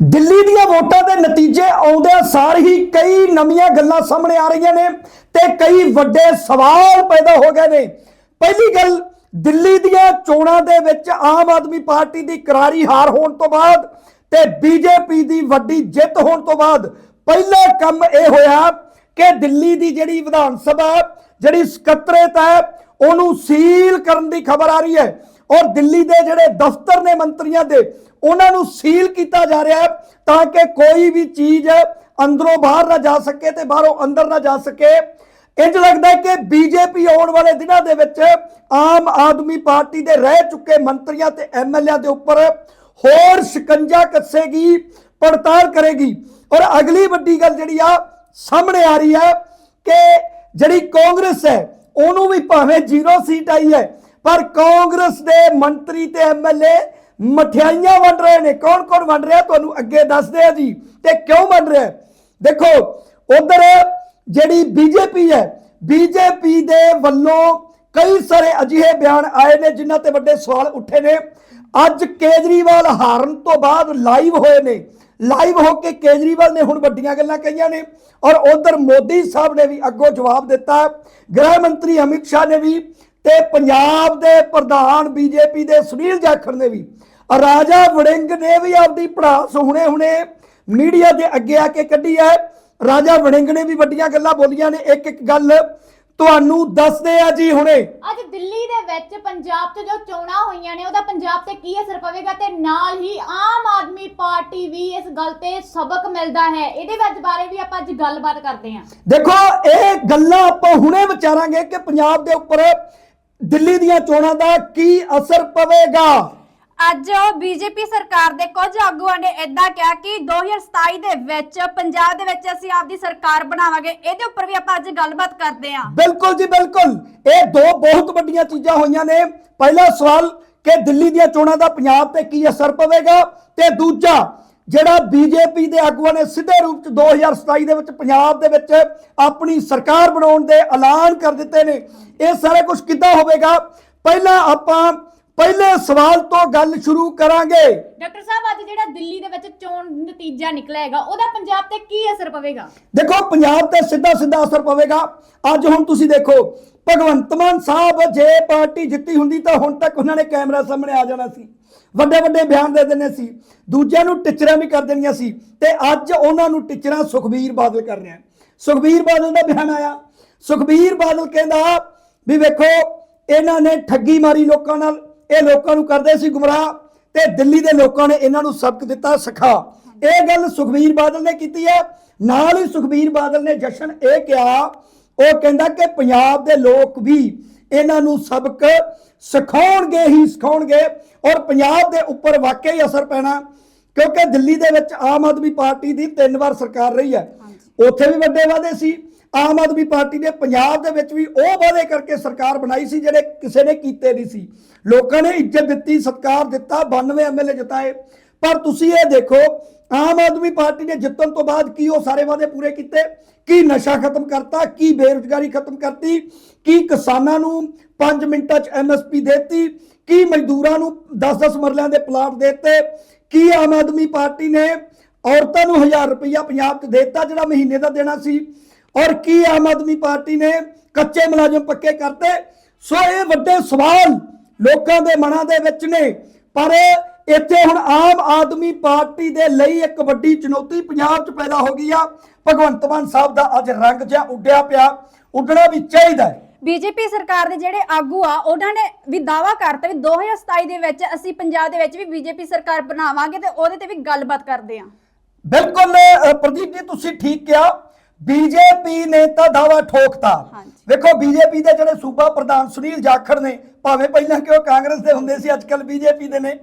ਦਿੱਲੀ ਦੀਆਂ ਵੋਟਾਂ ਦੇ ਨਤੀਜੇ ਆਉਂਦਿਆਂ ਸਾਰ ਹੀ ਕਈ ਨਵੀਆਂ ਗੱਲਾਂ ਸਾਹਮਣੇ ਆ ਰਹੀਆਂ ਨੇ ਤੇ ਕਈ ਵੱਡੇ ਸਵਾਲ ਪੈਦਾ ਹੋ ਗਏ ਨੇ। ਪਹਿਲੀ ਗੱਲ, ਦਿੱਲੀ ਦੀਆਂ ਚੋਣਾਂ ਦੇ ਵਿੱਚ ਆਮ ਆਦਮੀ ਪਾਰਟੀ ਦੀ ਕਰਾਰੀ ਹਾਰ ਹੋਣ ਤੋਂ ਬਾਅਦ ਤੇ ਬੀਜੇਪੀ ਦੀ ਵੱਡੀ ਜਿੱਤ ਹੋਣ ਤੋਂ ਬਾਅਦ ਪਹਿਲਾ ਕੰਮ ਇਹ ਹੋਇਆ ਕਿ ਦਿੱਲੀ ਦੀ ਜਿਹੜੀ ਵਿਧਾਨ ਸਭਾ, ਜਿਹੜੀ ਸਕੱਤਰੇਤ ਹੈ, ਉਹਨੂੰ ਸੀਲ ਕਰਨ ਦੀ ਖਬਰ ਆ ਰਹੀ ਹੈ। ਔਰ ਦਿੱਲੀ ਦੇ ਜਿਹੜੇ ਦਫ਼ਤਰ ਨੇ ਮੰਤਰੀਆਂ ਦੇ ਉਹਨਾਂ ਨੂੰ ਸੀਲ ਕੀਤਾ ਜਾ ਰਿਹਾ ਹੈ ਤਾਂ ਕਿ ਕੋਈ ਵੀ ਚੀਜ਼ ਅੰਦਰੋਂ ਬਾਹਰ ਨਾ ਜਾ ਸਕੇ ਤੇ ਬਾਹਰੋਂ ਅੰਦਰ ਨਾ ਜਾ ਸਕੇ। ਇੰਜ ਲੱਗਦਾ ਹੈ ਕਿ ਬੀਜੇਪੀ ਆਉਣ ਵਾਲੇ ਦਿਨਾਂ ਦੇ ਵਿੱਚ ਆਮ ਆਦਮੀ ਪਾਰਟੀ ਦੇ ਰਹਿ ਚੁੱਕੇ ਮੰਤਰੀਆਂ ਤੇ ਐਮਐਲਏ ਦੇ ਉੱਪਰ ਹੋਰ ਸ਼ਿਕੰਜਾ ਕੱਸੇਗੀ, ਪੜਤਾਲ ਕਰੇਗੀ। ਔਰ ਅਗਲੀ ਵੱਡੀ ਗੱਲ ਜਿਹੜੀ ਆ, ਸਾਹਮਣੇ ਆ ਰਹੀ ਹੈ ਕਿ ਜਿਹੜੀ ਕਾਂਗਰਸ ਹੈ, ਉਹਨੂੰ ਵੀ ਭਾਵੇਂ ਜ਼ੀਰੋ ਸੀਟ ਆਈ ਹੈ, ਪਰ ਕਾਂਗਰਸ ਦੇ ਮੰਤਰੀ ਤੇ ਐਮਐਲਏ ਮਠਿਆਈਆਂ ਵੰਡ ਰਹੇ ਨੇ। ਕੌਣ ਕੌਣ ਵੰਡ ਰਿਹਾ? ਤੁਹਾਨੂੰ ਅੱਗੇ ਦੱਸਦੇ ਆ ਜੀ। ਤੇ ਕਿਉਂ ਵੰਡ ਰਿਹਾ? ਹੈ? ਦੇਖੋ, ਉਧਰ ਜਿਹੜੀ ਬੀਜੇਪੀ ਹੈ ਬੀਜੇਪੀ ਦੇ ਵੱਲੋਂ ਕਈ ਸਾਰੇ ਅਜਿਹੇ ਬਿਆਨ ਆਏ ਨੇ, ਜਿਨ੍ਹਾਂ ਤੇ ਵੱਡੇ ਸਵਾਲ ਉੱਠੇ ਨੇ। ਅੱਜ ਕੇਜਰੀਵਾਲ ਹਾਰਨ ਤੋਂ ਬਾਅਦ ਲਾਈਵ ਹੋਏ ਨੇ। ਲਾਈਵ ਹੋ ਕੇ ਕੇਜਰੀਵਾਲ ਨੇ ਹੁਣ ਵੱਡੀਆਂ ਗੱਲਾਂ ਕਹੀਆਂ ਨੇ। ਔਰ ਉਧਰ ਮੋਦੀ ਸਾਹਿਬ ਨੇ ਵੀ ਅੱਗੋਂ ਜਵਾਬ ਦਿੱਤਾ। ਗ੍ਰਹਿ ਮੰਤਰੀ ਅਮਿਤ ਸ਼ਾਹ ਨੇ ਵੀ ਤੇ ਪੰਜਾਬ ਦੇ ਪ੍ਰਧਾਨ ਬੀਜੇਪੀ ਦੇ ਸੁਨੀਲ ਜਾਖੜ ਨੇ ਵੀ ਰਾਜਾ ਵੜਿੰਗ ਨੇ ਵੀ ਆਪਦੀ ਪੜਾਸ ਹੁਣੇ ਹੁਣੇ ਮੀਡੀਆ ਦੇ ਅੱਗੇ ਆ ਕੇ ਕੱਢੀ ਹੈ। ਰਾਜਾ ਵੜਿੰਗ ਨੇ ਵੀ ਵੱਡੀਆਂ ਗੱਲਾਂ ਬੋਲੀਆਂ ਨੇ। ਇੱਕ ਇੱਕ ਗੱਲ ਤੁਹਾਨੂੰ ਦੱਸਦੇ ਆ ਜੀ ਹੁਣੇ। ਅੱਜ ਦਿੱਲੀ ਦੇ ਵਿੱਚ ਪੰਜਾਬ 'ਚ ਜੋ ਚੋਣਾਂ ਹੋਈਆਂ ਨੇ ਉਹਦਾ ਪੰਜਾਬ ਤੇ ਕੀ ਅਸਰ ਪਵੇਗਾ ਤੇ ਨਾਲ ਹੀ ਆਮ ਆਦਮੀ ਪਾਰਟੀ ਵੀ ਇਸ ਗੱਲ ਤੇ ਸਬਕ ਮਿਲਦਾ ਹੈ। ਇਹਦੇ ਵਿੱਚ ਬਾਰੇ ਵੀ ਆਪਾਂ ਅੱਜ ਗੱਲਬਾਤ ਕਰਦੇ ਹਾਂ। ਦੇਖੋ ਇਹ ਗੱਲਾਂ ਆਪਾਂ ਹੁਣੇ ਵਿਚਾਰਾਂਗੇ ਕਿ ਪੰਜਾਬ ਦੇ ਉੱਪਰ ਦਿੱਲੀ ਦੀਆਂ ਚੋਣਾਂ ਦਾ ਕੀ ਅਸਰ ਪਵੇਗਾ? ਅੱਜ ਬੀਜੇਪੀ ਸਰਕਾਰ ਦੇ ਕੁਝ ਆਗੂਆਂ ਨੇ ਇਦਾਂ ਕਿਹਾ ਕਿ 2027 ਦੇ ਵਿੱਚ ਪੰਜਾਬ ਦੇ ਵਿੱਚ ਅਸੀਂ ਆਪਦੀ ਸਰਕਾਰ ਬਣਾਵਾਂਗੇ। ਇਹਦੇ ਉੱਪਰ ਵੀ ਆਪਾਂ ਅੱਜ ਗੱਲਬਾਤ ਕਰਦੇ ਹਾਂ। ਬਿਲਕੁਲ ਜੀ ਬਿਲਕੁਲ। ਇਹ ਦੋ ਬਹੁਤ ਵੱਡੀਆਂ ਚੀਜ਼ਾਂ ਹੋਈਆਂ ਨੇ। ਪਹਿਲਾ ਸਵਾਲ ਕਿ ਦਿੱਲੀ ਦੀਆਂ ਚੋਣਾਂ ਦਾ ਪੰਜਾਬ ਤੇ ਕੀ ਅਸਰ ਪਵੇਗਾ? ਤੇ ਦੂਜਾ ਜਿਹੜਾ ਬੀਜੇਪੀ ਦੇ ਆਗੂਆਂ ਨੇ ਸਿੱਧੇ ਰੂਪ ਚ 2027 ਦੇ ਵਿੱਚ ਪੰਜਾਬ ਦੇ ਵਿੱਚ ਆਪਣੀ ਸਰਕਾਰ ਬਣਾਉਣ ਦੇ ਐਲਾਨ ਕਰ ਦਿੱਤੇ ਨੇ। ਇਹ ਸਾਰਾ ਕੁਝ ਕਿੱਦਾਂ ਹੋਵੇਗਾ? ਪਹਿਲਾਂ ਆਪਾਂ ਪਹਿਲੇ ਸਵਾਲ ਤੋਂ ਗੱਲ ਸ਼ੁਰੂ ਕਰਾਂਗੇ। ਡਾਕਟਰ ਸਾਹਿਬ ਅੱਜ ਜਿਹੜਾ ਦਿੱਲੀ ਦੇ ਵਿੱਚ ਚੋਣ ਨਤੀਜਾ ਨਿਕਲਿਆ ਹੈਗਾ ਉਹਦਾ ਪੰਜਾਬ ਤੇ ਕੀ ਅਸਰ ਪਵੇਗਾ? ਦੇਖੋ ਪੰਜਾਬ ਤੇ ਸਿੱਧਾ ਸਿੱਧਾ ਅਸਰ ਪਵੇਗਾ। ਅੱਜ ਹੁਣ ਤੁਸੀਂ ਦੇਖੋ ਭਗਵੰਤ ਮਾਨ ਸਾਹਿਬ ਜੇ ਪਾਰਟੀ ਜਿੱਤੀ ਹੁੰਦੀ ਤਾਂ ਹੁਣ ਤੱਕ ਉਹਨਾਂ ਨੇ ਕੈਮਰਾ ਸਾਹਮਣੇ ਆ ਜਾਣਾ ਸੀ। ਵੱਡੇ ਵੱਡੇ ਬਿਆਨ ਦੇ ਦਿੰਦੇ ਸੀ। ਦੂਜਿਆਂ ਨੂੰ ਟਿਚਰਾਂ ਵੀ ਕਰ ਦੇਣੀਆਂ ਸੀ ਤੇ ਅੱਜ ਉਹਨਾਂ ਨੂੰ ਟਿਚਰਾਂ ਸੁਖਬੀਰ ਬਾਦਲ ਕਰ ਰਿਹਾ ਸੁਖਬੀਰ ਬਾਦਲ ਦਾ ਬਿਆਨ ਆਇਆ। ਸੁਖਬੀਰ ਬਾਦਲ ਕਹਿੰਦਾ ਵੀ ਵੇਖੋ, ਇਹਨਾਂ ਨੇ ਠੱਗੀ ਮਾਰੀ ਲੋਕਾਂ ਨਾਲ। ਇਹ ਲੋਕਾਂ ਨੂੰ ਕਰਦੇ ਸੀ ਗੁੰਮਰਾਹ ਤੇ ਦਿੱਲੀ ਦੇ ਲੋਕਾਂ ਨੇ ਇਹਨਾਂ ਨੂੰ ਸਬਕ ਦਿੱਤਾ ਸਿਖਾ। ਇਹ ਗੱਲ ਸੁਖਬੀਰ ਬਾਦਲ ਨੇ ਕੀਤੀ ਹੈ। ਨਾਲ ਹੀ ਸੁਖਬੀਰ ਬਾਦਲ ਨੇ ਜਸ਼ਨ ਇਹ ਕਿਹਾ, ਉਹ ਕਹਿੰਦਾ ਕਿ ਪੰਜਾਬ ਦੇ ਲੋਕ ਵੀ ਇਹਨਾਂ ਨੂੰ ਸਬਕ ਸਿਖਾਉਣਗੇ ਹੀ ਸਿਖਾਉਣਗੇ ਔਰ ਪੰਜਾਬ ਦੇ ਉੱਪਰ ਵਾਕਈ ਅਸਰ ਪੈਣਾ ਕਿਉਂਕਿ ਦਿੱਲੀ ਦੇ ਵਿੱਚ ਆਮ ਆਦਮੀ ਪਾਰਟੀ ਦੀ ਤਿੰਨ ਵਾਰ ਸਰਕਾਰ ਰਹੀ ਹੈ। ਉੱਥੇ ਵੀ ਵੱਡੇ ਵਾਅਦੇ ਸੀ ਆਮ ਆਦਮੀ ਪਾਰਟੀ ਨੇ ਪੰਜਾਬ ਦੇ ਵਿੱਚ ਵੀ ਉਹ ਵਾਅਦੇ ਕਰਕੇ ਸਰਕਾਰ ਬਣਾਈ ਸੀ ਜਿਹੜੇ ਕਿਸੇ ਨੇ ਕੀਤੇ ਨਹੀਂ ਸੀ। ਲੋਕਾਂ ਨੇ ਇੱਜ਼ਤ ਦਿੱਤੀ ਸਤਿਕਾਰ ਦਿੱਤਾ 92 ਐਮਐਲਏ ਜਿਤਾਏ। ਪਰ ਤੁਸੀਂ ਇਹ ਦੇਖੋ ਆਮ ਆਦਮੀ ਪਾਰਟੀ ਨੇ ਜਿੱਤਣ ਤੋਂ ਬਾਅਦ ਕੀ ਉਹ ਸਾਰੇ ਵਾਅਦੇ ਪੂਰੇ ਕੀਤੇ? ਕੀ ਨਸ਼ਾ ਖਤਮ ਕਰਤਾ, ਕੀ ਬੇਰੁਜ਼ਗਾਰੀ ਖਤਮ ਕਰਤੀ, ਕੀ ਕਿਸਾਨਾਂ ਨੂੰ 5 ਮਿੰਟਾਂ 'ਚ ਐਮਐਸਪੀ ਦਿੱਤੀ, ਕੀ ਮਜ਼ਦੂਰਾਂ ਨੂੰ 10-10 ਮਰਲਿਆਂ ਦੇ ਪਲਾਟ ਦੇਤੇ, ਕੀ ਆਮ ਆਦਮੀ ਪਾਰਟੀ ਨੇ ਔਰਤਾਂ ਨੂੰ 1000 ਰੁਪਇਆ ਪੰਜਾਬ 'ਚ ਦਿੱਤਾ ਜਿਹੜਾ ਮਹੀਨੇ ਦਾ ਦੇਣਾ ਸੀ, ਔਰ ਕੀ ਆਮ ਆਦਮੀ ਪਾਰਟੀ ਨੇ ਕੱਚੇ ਮੁਲਾਜ਼ਮ ਪੱਕੇ ਕਰਤੇ? ਸੋ ਇਹ ਵੱਡੇ ਸਵਾਲ ਲੋਕਾਂ ਦੇ ਮਨਾਂ ਦੇ ਵਿੱਚ ਨੇ, ਪਰ ਇੱਥੇ ਹੁਣ ਆਮ ਆਦਮੀ ਪਾਰਟੀ ਦੇ ਲਈ ਇੱਕ ਵੱਡੀ ਚੁਣੌਤੀ ਪੰਜਾਬ 'ਚ ਪੈਦਾ ਹੋ ਗਈ ਆ। ਭਗਵੰਤ ਮਾਨ ਸਾਹਿਬ ਦਾ ਅੱਜ ਰੰਗ ਜਿਹਾ ਉੱਡਿਆ ਪਿਆ ਉੱਡਣਾ ਵੀ ਚਾਹੀਦਾ ਹੈ। ਬੀਜੇਪੀ ਸਰਕਾਰ ਦੇ ਜਿਹੜੇ ਆਗੂ ਆ ਉਹਨਾਂ ਨੇ ਵੀ ਦਾਵਾ ਕਰਤਾ ਵੀ 2027 ਦੇ ਵਿੱਚ ਅਸੀਂ ਪੰਜਾਬ ਦੇ ਵਿੱਚ ਵੀ ਬੀਜੇਪੀ ਸਰਕਾਰ ਬਣਾਵਾਂਗੇ ਤੇ ਉਹਦੇ ਤੇ ਵੀ ਗੱਲਬਾਤ ਕਰਦੇ ਹਾਂ। ਬਿਲਕੁਲ ਅ, ਪ੍ਰਦੀਪ ਜੀ ਤੁਸੀਂ ਠੀਕ ਕਿਹਾ। ਬੀਜੇਪੀ ਨੇ ਤਾਂ ਦਾਵਾ ਠੋਕਤਾ। ਹਾਂਜੀ। ਵੇਖੋ ਬੀਜੇਪੀ ਦੇ ਜਿਹੜੇ ਸੂਬਾ ਪ੍ਰਧਾਨ ਸੁਨੀਲ ਜਾਖੜ ਨੇ ਭਾਵੇਂ ਪਹਿਲਾਂ ਕਿ ਉਹ ਕਾਂਗਰਸ ਦੇ ਹੁੰਦੇ ਸੀ ਅੱਜਕੱਲ ਬੀਜੇਪੀ ਦੇ ਨੇ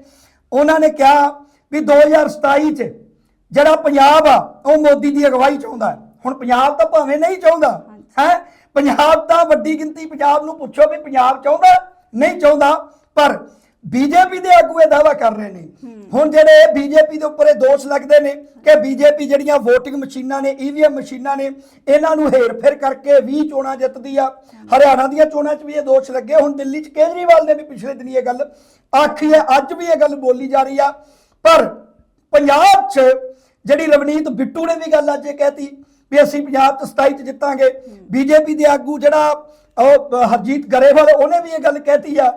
ਉਹਨਾਂ ਨੇ ਕਿਹਾ ਵੀ 2027 ਚ ਜਿਹੜਾ ਪੰਜਾਬ ਆ ਉਹ ਮੋਦੀ ਦੀ ਅਗਵਾਈ ਚਾਹੁੰਦਾ ਹੈ। ਹੁਣ ਪੰਜਾਬ ਤਾਂ ਭਾਵੇਂ ਨਹੀਂ ਚਾਹੁੰਦਾ ਹੈ? ਪੰਜਾਬ ਤਾਂ ਵੱਡੀ ਗਿਣਤੀ ਪੰਜਾਬ ਨੂੰ ਪੁੱਛੋ ਵੀ ਪੰਜਾਬ ਚਾਹੁੰਦਾ ਨਹੀਂ ਚਾਹੁੰਦਾ ਪਰ ਬੀਜੇਪੀ ਦੇ ਆਗੂ ਇਹ ਦਾਵਾ ਕਰ ਰਹੇ ਨੇ। ਹੁਣ ਜਿਹੜੇ ਬੀਜੇਪੀ ਦੇ ਉੱਪਰ ਇਹ ਦੋਸ਼ ਲੱਗਦੇ ਨੇ ਕਿ ਬੀਜੇਪੀ ਜਿਹੜੀਆਂ VOTING ਮਸ਼ੀਨਾਂ ਨੇ ਈਵੀਐਮ ਮਸ਼ੀਨਾਂ ਨੇ ਇਹਨਾਂ ਨੂੰ ਹੇਰ-ਫੇਰ ਕਰਕੇ 20 ਚੋਣਾਂ ਜਿੱਤਦੀ ਆ। ਹਰਿਆਣਾ ਦੀਆਂ ਚੋਣਾਂ 'ਚ ਵੀ ਇਹ ਦੋਸ਼ ਲੱਗੇ। ਹੁਣ ਦਿੱਲੀ 'ਚ ਕੇਜਰੀਵਾਲ ਨੇ ਵੀ ਪਿਛਲੇ ਦਿਨੀ ਇਹ ਗੱਲ ਆਖੀ ਹੈ। ਅੱਜ ਵੀ ਇਹ ਗੱਲ ਬੋਲੀ ਜਾ ਰਹੀ ਆ। ਪਰ ਪੰਜਾਬ 'ਚ ਜਿਹੜੀ ਰਵਨੀਤ ਬਿੱਟੂ ਨੇ ਵੀ ਗੱਲ ਅੱਜ ਇਹ ਕਹਿਤੀ ਵੀ ਅਸੀਂ ਪੰਜਾਬ 'ਚ 27 'ਚ ਜਿੱਤਾਂਗੇ, ਬੀਜੇਪੀ ਦੇ ਆਗੂ ਜਿਹੜਾ ਉਹ ਹਰਜੀਤ ਗਰੇਵਾਲ, ਉਹਨੇ ਵੀ ਇਹ ਗੱਲ ਕਹਿਤੀ ਆ।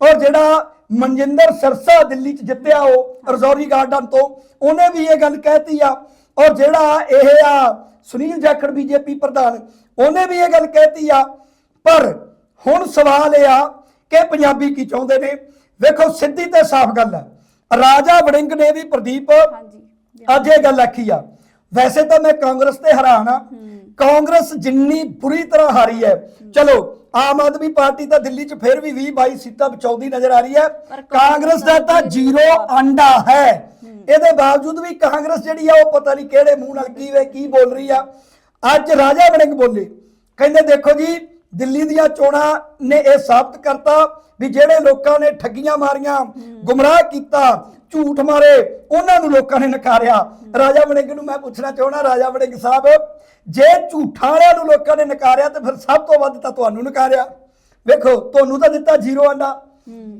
ਔਰ ਜਿਹੜਾ ਮਨਜਿੰਦਰ ਸਿਰਸਾ ਦਿੱਲੀ 'ਚ ਜਿੱਤਿਆ ਉਹ ਰਜ਼ੌਰੀ ਗਾਰਡਨ ਤੋਂ, ਉਹਨੇ ਵੀ ਇਹ ਗੱਲ ਕਹਿਤੀ ਆ। ਔਰ ਜਿਹੜਾ ਇਹ ਆ ਸੁਨੀਲ ਜਾਖੜ ਬੀਜੇਪੀ ਪ੍ਰਧਾਨ, ਉਹਨੇ ਵੀ ਇਹ ਗੱਲ ਕਹਿਤੀ ਆ। ਪਰ ਹੁਣ ਸਵਾਲ ਇਹ ਆ ਕਿ ਪੰਜਾਬੀ ਕੀ ਚਾਹੁੰਦੇ ਨੇ? ਵੇਖੋ ਸਿੱਧੀ ਤੇ ਸਾਫ਼ ਗੱਲ ਹੈ ਰਾਜਾ ਵੜਿੰਗ ਨੇ ਵੀ ਪ੍ਰਦੀਪ ਹਾਂਜੀ। ਅੱਜ ਇਹ ਗੱਲ ਆਖੀ ਆ। ਵੈਸੇ ਤਾਂ ਮੈਂ ਕਾਂਗਰਸ ਤੇ ਹੈਰਾਨ ਆ। ਕਾਂਗਰਸ ਜਿੰਨੀ ਬੁਰੀ ਤਰ੍ਹਾਂ ਹਾਰੀ ਹੈ। ਚਲੋ ਆਮ ਆਦਮੀ ਪਾਰਟੀ ਤਾਂ ਦਿੱਲੀ 'ਚ ਫਿਰ ਵੀ 20 22 ਸੀਟਾਂ ਬਚਾਉਂਦੀ ਨਜ਼ਰ ਆ ਰਹੀ ਹੈ। ਕਾਂਗਰਸ ਦਾ ਤਾਂ ਜ਼ੀਰੋ ਅੰਡਾ ਹੈ। ਇਹਦੇ ਬਾਵਜੂਦ ਵੀ ਕਾਂਗਰਸ ਜਿਹੜੀ ਆ ਉਹ ਪਤਾ ਨਹੀਂ ਕਿਹੜੇ ਮੂੰਹ ਨਾਲ ਕੀ ਵੇ ਕੀ ਬੋਲ ਰਹੀ ਆ। ਅੱਜ ਰਾਜਾ ਵੜਿੰਗ ਬੋਲੇ। ਕਹਿੰਦੇ ਦੇਖੋ ਜੀ ਦਿੱਲੀ ਦੀਆਂ ਚੋਣਾਂ ਨੇ ਇਹ ਸਾਬਤ ਕਰਤਾ ਵੀ ਜਿਹੜੇ ਲੋਕਾਂ ਨੇ ਠੱਗੀਆਂ ਮਾਰੀਆਂ ਗੁੰਮਰਾਹ ਕੀਤਾ ਝੂਠ ਮਾਰੇ। ਉਹਨਾਂ ਨੂੰ ਲੋਕਾਂ ਨੇ ਨਕਾਰਿਆ। ਰਾਜਾ ਵੜਿੰਗ ਨੂੰ ਮੈਂ ਪੁੱਛਣਾ ਚਾਹਣਾ ਰਾਜਾ ਵੜਿੰਗ ਸਾਹਿਬ ਜੇ ਝੂਠਾਂ ਵਾਲਿਆਂ ਨੂੰ ਲੋਕਾਂ ਨੇ ਨਕਾਰਿਆ ਤੇ ਫਿਰ ਸਭ ਤੋਂ ਵੱਧ ਤਾਂ ਤੁਹਾਨੂੰ ਨਕਾਰਿਆ। ਵੇਖੋ ਤੁਹਾਨੂੰ ਤਾਂ ਦਿੱਤਾ ਜ਼ੀਰੋ ਅੰਡਾ।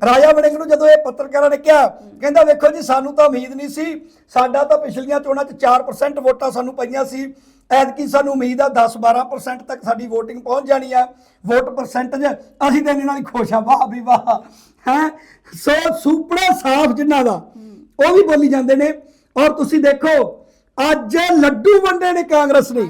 ਰਾਜਾ ਵੜਿੰਗ ਨੂੰ ਜਦੋਂ ਇਹ ਪੱਤਰਕਾਰਾਂ ਨੇ ਕਿਹਾ ਕਹਿੰਦਾ ਵੇਖੋ ਜੀ ਸਾਨੂੰ ਤਾਂ ਉਮੀਦ ਨਹੀਂ ਸੀ। ਸਾਡਾ ਤਾਂ ਪਿਛਲੀਆਂ ਚੋਣਾਂ 'ਚ 4% ਵੋਟਾਂ ਸਾਨੂੰ ਪਈਆਂ ਸੀ। ਐਤਕੀ ਸਾਨੂੰ ਉਮੀਦ ਆ 10-12% ਤੱਕ ਸਾਡੀ VOTING ਪਹੁੰਚ ਜਾਣੀ ਆ। ਵੋਟ ਪਰਸੈਂਟੇਜ ਅਸੀਂ ਤਾਂ ਇਹਨਾਂ ਨਾਲ ਖੁਸ਼ ਆ। ਵਾਹ ਵੀ ਵਾਹ। ਹੈ? ਸੋ ਸੁਪਨਾ ਸਾਫ਼ ਜਿਨ੍ਹਾਂ ਦਾ। ਉਹ ਵੀ ਬੋਲੀ ਜਾਂਦੇ ਨੇ। ਔਰ ਤੁਸੀਂ ਦੇਖੋ ਅੱਜ ਲੱਡੂ ਵੰਡੇ ਨੇ ਕਾਂਗਰਸ ਨੇ।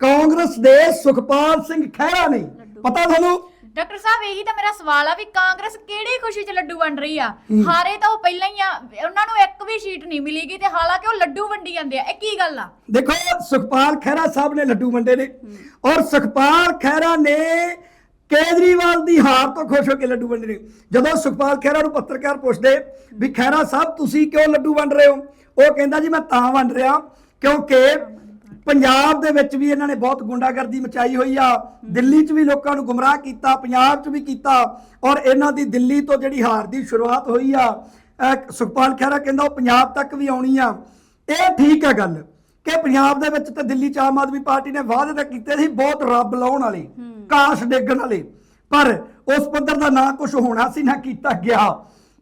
ਕਾਂਗਰਸ ਦੇ ਸੁਖਪਾਲ ਸਿੰਘ ਖਹਿਰਾ ਨੇ। ਪਤਾ ਤੁਹਾਨੂੰ? ਡਾਕਟਰ ਸਾਹਿਬ ਇਹੀ ਤਾਂ ਮੇਰਾ ਸਵਾਲ ਆ ਵੀ ਕਾਂਗਰਸ ਕਿਹੜੀ ਖੁਸ਼ੀ 'ਚ ਲੱਡੂ ਵੰਡ ਰਹੀ ਆ? ਹਾਰੇ ਤਾਂ ਉਹ ਪਹਿਲਾਂ ਹੀ ਆ ਉਹਨਾਂ ਨੂੰ ਇੱਕ ਵੀ ਸੀਟ ਨਹੀਂ ਮਿਲੀਗੀ ਤੇ ਹਾਲਾਂਕਿ ਉਹ ਲੱਡੂ ਵੰਡੀ ਜਾਂਦੇ ਆ। ਇਹ ਕੀ ਗੱਲ ਆ? ਦੇਖੋ ਸੁਖਪਾਲ ਖਹਿਰਾ ਸਾਹਿਬ ਨੇ ਲੱਡੂ ਵੰਡੇ ਨੇ। ਔਰ ਸੁਖਪਾਲ ਖਹਿਰਾ ਨੇ ਕੇਜਰੀਵਾਲ ਦੀ ਹਾਰ ਤੋਂ ਖੁਸ਼ ਹੋ ਕੇ ਲੱਡੂ ਵੰਡ ਰਹੇ ਜਦੋਂ ਸੁਖਪਾਲ ਖਹਿਰਾ ਨੂੰ ਪੱਤਰਕਾਰ ਪੁੱਛਦੇ, ਵੀ ਖਹਿਰਾ ਸਾਹਿਬ, ਤੁਸੀਂ ਕਿਉਂ ਲੱਡੂ ਵੰਡ ਰਹੇ ਹੋ? ਉਹ ਕਹਿੰਦਾ ਜੀ, ਮੈਂ ਤਾਂ ਵੰਡ ਰਿਹਾ ਕਿਉਂਕਿ ਪੰਜਾਬ ਦੇ ਵਿੱਚ ਵੀ ਇਹਨਾਂ ਨੇ ਬਹੁਤ ਗੁੰਡਾਗਰਦੀ ਮਚਾਈ ਹੋਈ ਆ। ਦਿੱਲੀ 'ਚ ਵੀ ਲੋਕਾਂ ਨੂੰ ਗੁੰਮਰਾਹ ਕੀਤਾ, ਪੰਜਾਬ 'ਚ ਵੀ ਕੀਤਾ ਔਰ ਇਹਨਾਂ ਦੀ ਦਿੱਲੀ ਤੋਂ ਜਿਹੜੀ ਹਾਰ ਦੀ ਸ਼ੁਰੂਆਤ ਹੋਈ ਆ ਸੁਖਪਾਲ ਖਹਿਰਾ ਕਹਿੰਦਾ ਉਹ ਪੰਜਾਬ ਤੱਕ ਵੀ ਆਉਣੀ ਆ। ਇਹ ਠੀਕ ਹੈ ਗੱਲ। ਕਿ ਪੰਜਾਬ ਦੇ ਵਿੱਚ ਤੇ ਦਿੱਲੀ 'ਚ ਆਮ ਆਦਮੀ ਪਾਰਟੀ ਨੇ ਵਾਅਦੇ ਤਾਂ ਕੀਤੇ ਸੀ ਬਹੁਤ ਰੱਬ ਲਾਉਣ ਵਾਲੇ ਕਾਸ਼ ਡੇਗਣ ਵਾਲੇ। ਪਰ ਉਸ ਪੱਧਰ ਦਾ ਨਾ ਕੁਝ ਹੋਣਾ ਸੀ ਨਾ ਕੀਤਾ ਗਿਆ।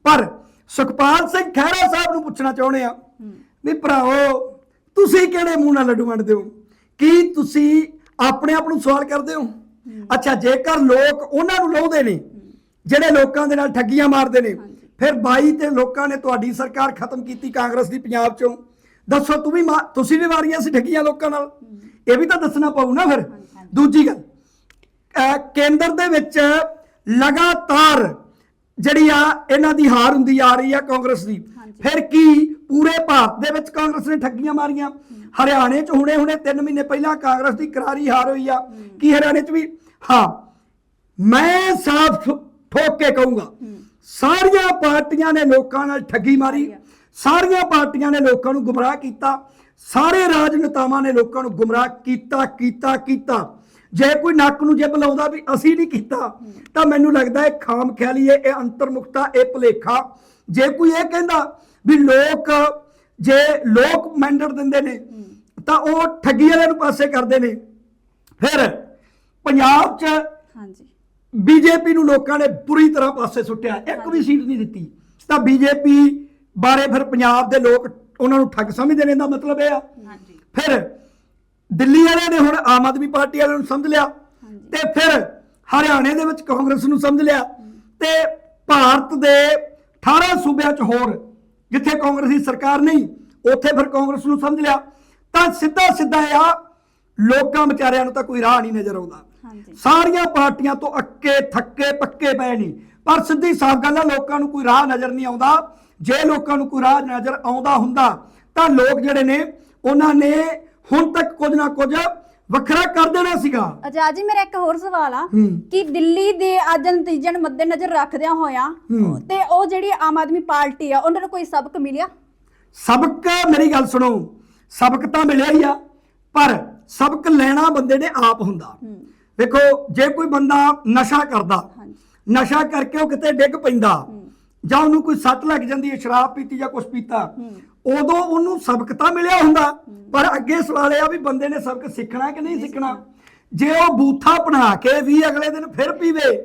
ਪਰ ਸੁਖਪਾਲ ਸਿੰਘ ਖਹਿਰਾ ਸਾਹਿਬ ਨੂੰ ਪੁੱਛਣਾ ਚਾਹੁੰਦੇ ਆ ਵੀ ਭਰਾਓ ਤੁਸੀਂ ਕਿਹੜੇ ਮੂੰਹ ਨਾਲ ਲੱਡੂ ਵੰਡਦੇ ਹੋ? ਕੀ ਤੁਸੀਂ ਆਪਣੇ ਆਪ ਨੂੰ ਸਵਾਲ ਕਰਦੇ ਹੋ? ਅੱਛਾ ਜੇਕਰ ਲੋਕ ਉਹਨਾਂ ਨੂੰ ਲਾਉਂਦੇ ਨੇ ਜਿਹੜੇ ਲੋਕਾਂ ਦੇ ਨਾਲ ਠੱਗੀਆਂ ਮਾਰਦੇ ਨੇ ਫਿਰ 22 ਤੇ ਲੋਕਾਂ ਨੇ ਤੁਹਾਡੀ ਸਰਕਾਰ ਖਤਮ ਕੀਤੀ ਕਾਂਗਰਸ ਦੀ ਪੰਜਾਬ ਚੋਂ। ਦੱਸੋ ਤੂੰ ਵੀ ਮਾ- ਤੁਸੀਂ ਵੀ ਮਾਰੀਆਂ ਸੀ ਠੱਗੀਆਂ ਲੋਕਾਂ ਨਾਲ। ਇਹ ਵੀ ਤਾਂ ਦੱਸਣਾ ਪਊ ਨਾ ਫਿਰ। ਦੂਜੀ ਗੱਲ ਕੇਂਦਰ ਦੇ ਵਿੱਚ ਲਗਾਤਾਰ ਜਿਹੜੀ ਆ ਇਹਨਾਂ ਦੀ ਹਾਰ ਹੁੰਦੀ ਆ ਰਹੀ ਆ ਕਾਂਗਰਸ ਦੀ। ਫਿਰ ਕੀ ਪੂਰੇ ਭਾਰਤ ਦੇ ਵਿੱਚ ਕਾਂਗਰਸ ਨੇ ਠੱਗੀਆਂ ਮਾਰੀਆਂ? ਹਰਿਆਣੇ 'ਚ ਹੁਣੇ ਹੁਣੇ 3 ਮਹੀਨੇ ਪਹਿਲਾਂ ਕਾਂਗਰਸ ਦੀ ਕਰਾਰੀ ਹਾਰ ਹੋਈ ਆ। ਕੀ ਹਰਿਆਣੇ 'ਚ ਵੀ? ਹਾਂ ਮੈਂ ਸਾਫ਼ ਠੋਕ ਕੇ ਕਹੂੰਗਾ ਸਾਰੀਆਂ ਪਾਰਟੀਆਂ ਨੇ ਲੋਕਾਂ ਨਾਲ ਠੱਗੀ ਮਾਰੀ। ਸਾਰੀਆਂ ਪਾਰਟੀਆਂ ਨੇ ਲੋਕਾਂ ਨੂੰ ਗੁੰਮਰਾਹ ਕੀਤਾ ਸਾਰੇ ਰਾਜਨੇਤਾਵਾਂ ਨੇ ਲੋਕਾਂ ਨੂੰ ਗੁੰਮਰਾਹ ਕੀਤਾ ਕੀਤਾ ਕੀਤਾ। ਜੇ ਕੋਈ ਨੱਕ ਨੂੰ ਜੇ ਬੁਲਾਉਂਦਾ ਵੀ ਅਸੀਂ ਨਹੀਂ ਕੀਤਾ ਤਾਂ ਮੈਨੂੰ ਲੱਗਦਾ ਇਹ ਖਾਮ ਖਿਆਲੀ ਹੈ ਇਹ ਅੰਤਰਮੁਖਤਾ ਇਹ ਭੁਲੇਖਾ। ਜੇ ਕੋਈ ਇਹ ਕਹਿੰਦਾ ਵੀ ਲੋਕ ਜੇ ਲੋਕ ਮੈਂਡੇਟ ਦਿੰਦੇ ਨੇ ਤਾਂ ਉਹ ਠੱਗੀ ਵਾਲਿਆਂ ਨੂੰ ਪਾਸੇ ਕਰਦੇ ਨੇ। ਫਿਰ ਪੰਜਾਬ 'ਚ ਹਾਂਜੀ। ਬੀਜੇਪੀ ਨੂੰ ਲੋਕਾਂ ਨੇ ਬੁਰੀ ਤਰ੍ਹਾਂ ਪਾਸੇ ਸੁੱਟਿਆ ਇੱਕ ਵੀ ਸੀਟ ਨਹੀਂ ਦਿੱਤੀ। ਤਾਂ ਬੀਜੇਪੀ ਬਾਰੇ ਫਿਰ ਪੰਜਾਬ ਦੇ ਲੋਕ ਉਹਨਾਂ ਨੂੰ ਠੱਗ ਸਮਝਦੇ ਨੇ ਦਾ ਮਤਲਬ ਇਹ ਆ। ਹਾਂਜੀ। ਫਿਰ ਦਿੱਲੀ ਵਾਲਿਆਂ ਨੇ ਹੁਣ ਆਮ ਆਦਮੀ ਪਾਰਟੀ ਵਾਲਿਆਂ ਨੂੰ ਸਮਝ ਲਿਆ ਤੇ ਫਿਰ ਹਰਿਆਣੇ ਦੇ ਵਿੱਚ ਕਾਂਗਰਸ ਨੂੰ ਸਮਝ ਲਿਆ ਤੇ ਭਾਰਤ ਦੇ 18 ਸੂਬਿਆਂ 'ਚ ਹੋਰ ਜਿੱਥੇ ਕਾਂਗਰਸ ਦੀ ਸਰਕਾਰ ਨਹੀਂ ਉੱਥੇ ਫਿਰ ਕਾਂਗਰਸ ਨੂੰ ਸਮਝ ਲਿਆ। ਤਾਂ ਸਿੱਧਾ ਸਿੱਧਾ ਆ ਲੋਕਾਂ ਵਿਚਾਰਿਆਂ ਨੂੰ ਤਾਂ ਕੋਈ ਰਾਹ ਨਹੀਂ ਨਜ਼ਰ ਆਉਂਦਾ। ਸਾਰੀਆਂ ਪਾਰਟੀਆਂ ਤੋਂ ਅੱਕੇ ਥੱਕੇ ਪੱਕੇ ਪਏ ਨਹੀਂ। ਪਰ ਸਿੱਧੀ ਸਾਫ਼ ਗੱਲ ਆ ਲੋਕਾਂ ਨੂੰ ਕੋਈ ਰਾਹ ਨਜ਼ਰ ਨਹੀਂ ਆਉਂਦਾ। ਜੇ ਲੋਕਾਂ ਨੂੰ ਕੋਈ ਰਾਹ ਨਜ਼ਰ ਆਉਂਦਾ ਹੁੰਦਾ ਤਾਂ ਲੋਕ ਜਿਹੜੇ ਨੇ ਉਹਨਾਂ ਨੇ ਹੁਣ ਤੱਕ ਕੁਝ ਨਾ ਕੁਝ ਵੱਖਰਾ ਕਰ ਦੇਣਾ ਸੀਗਾ। ਅਜਾ ਜੀ ਮੇਰਾ ਇੱਕ ਹੋਰ ਸਵਾਲ ਆ। ਕਿ ਦਿੱਲੀ ਦੇ ਅੱਜ ਨਤੀਜੇ ਨੂੰ ਮੱਦੇਨਜ਼ਰ ਰੱਖਦਿਆਂ ਹੋਇਆਂ। ਤੇ ਉਹ ਜਿਹੜੀ ਆਮ ਆਦਮੀ ਪਾਰਟੀ ਆ ਉਹਨਾਂ ਨੂੰ ਕੋਈ ਸਬਕ ਮਿਲਿਆ? ਸਬਕ ਮੇਰੀ ਗੱਲ ਸੁਣੋ ਸਬਕ ਤਾਂ ਮਿਲਿਆ ਹੀ ਆ ਪਰ ਸਬਕ ਲੈਣਾ ਬੰਦੇ ਨੇ ਆਪ ਹੁੰਦਾ। ਵੇਖੋ ਜੇ ਕੋਈ ਬੰਦਾ ਨਸ਼ਾ ਕਰਦਾ ਨਸ਼ਾ ਕਰਕੇ ਉਹ ਕਿਤੇ ਡਿੱਗ ਪੈਂਦਾ ਜਾਂ ਉਹਨੂੰ ਕੋਈ ਸੱਟ ਲੱਗ ਜਾਂਦੀ ਹੈ ਸ਼ਰਾਬ ਪੀਤੀ ਜਾਂ ਕੁਝ ਪੀਤਾ ਉਦੋਂ ਉਹਨੂੰ ਸਬਕ ਤਾਂ ਮਿਲਿਆ ਹੁੰਦਾ। ਪਰ ਅੱਗੇ ਸਵਾਲ ਇਹ ਆ ਵੀ ਬੰਦੇ ਨੇ ਸਬਕ ਸਿੱਖਣਾ ਕਿ ਨਹੀਂ ਸਿੱਖਣਾ। ਜੇ ਉਹ ਬੂਥਾ ਬਣਾ ਕੇ ਵੀ ਅਗਲੇ ਦਿਨ ਫਿਰ ਪੀਵੇ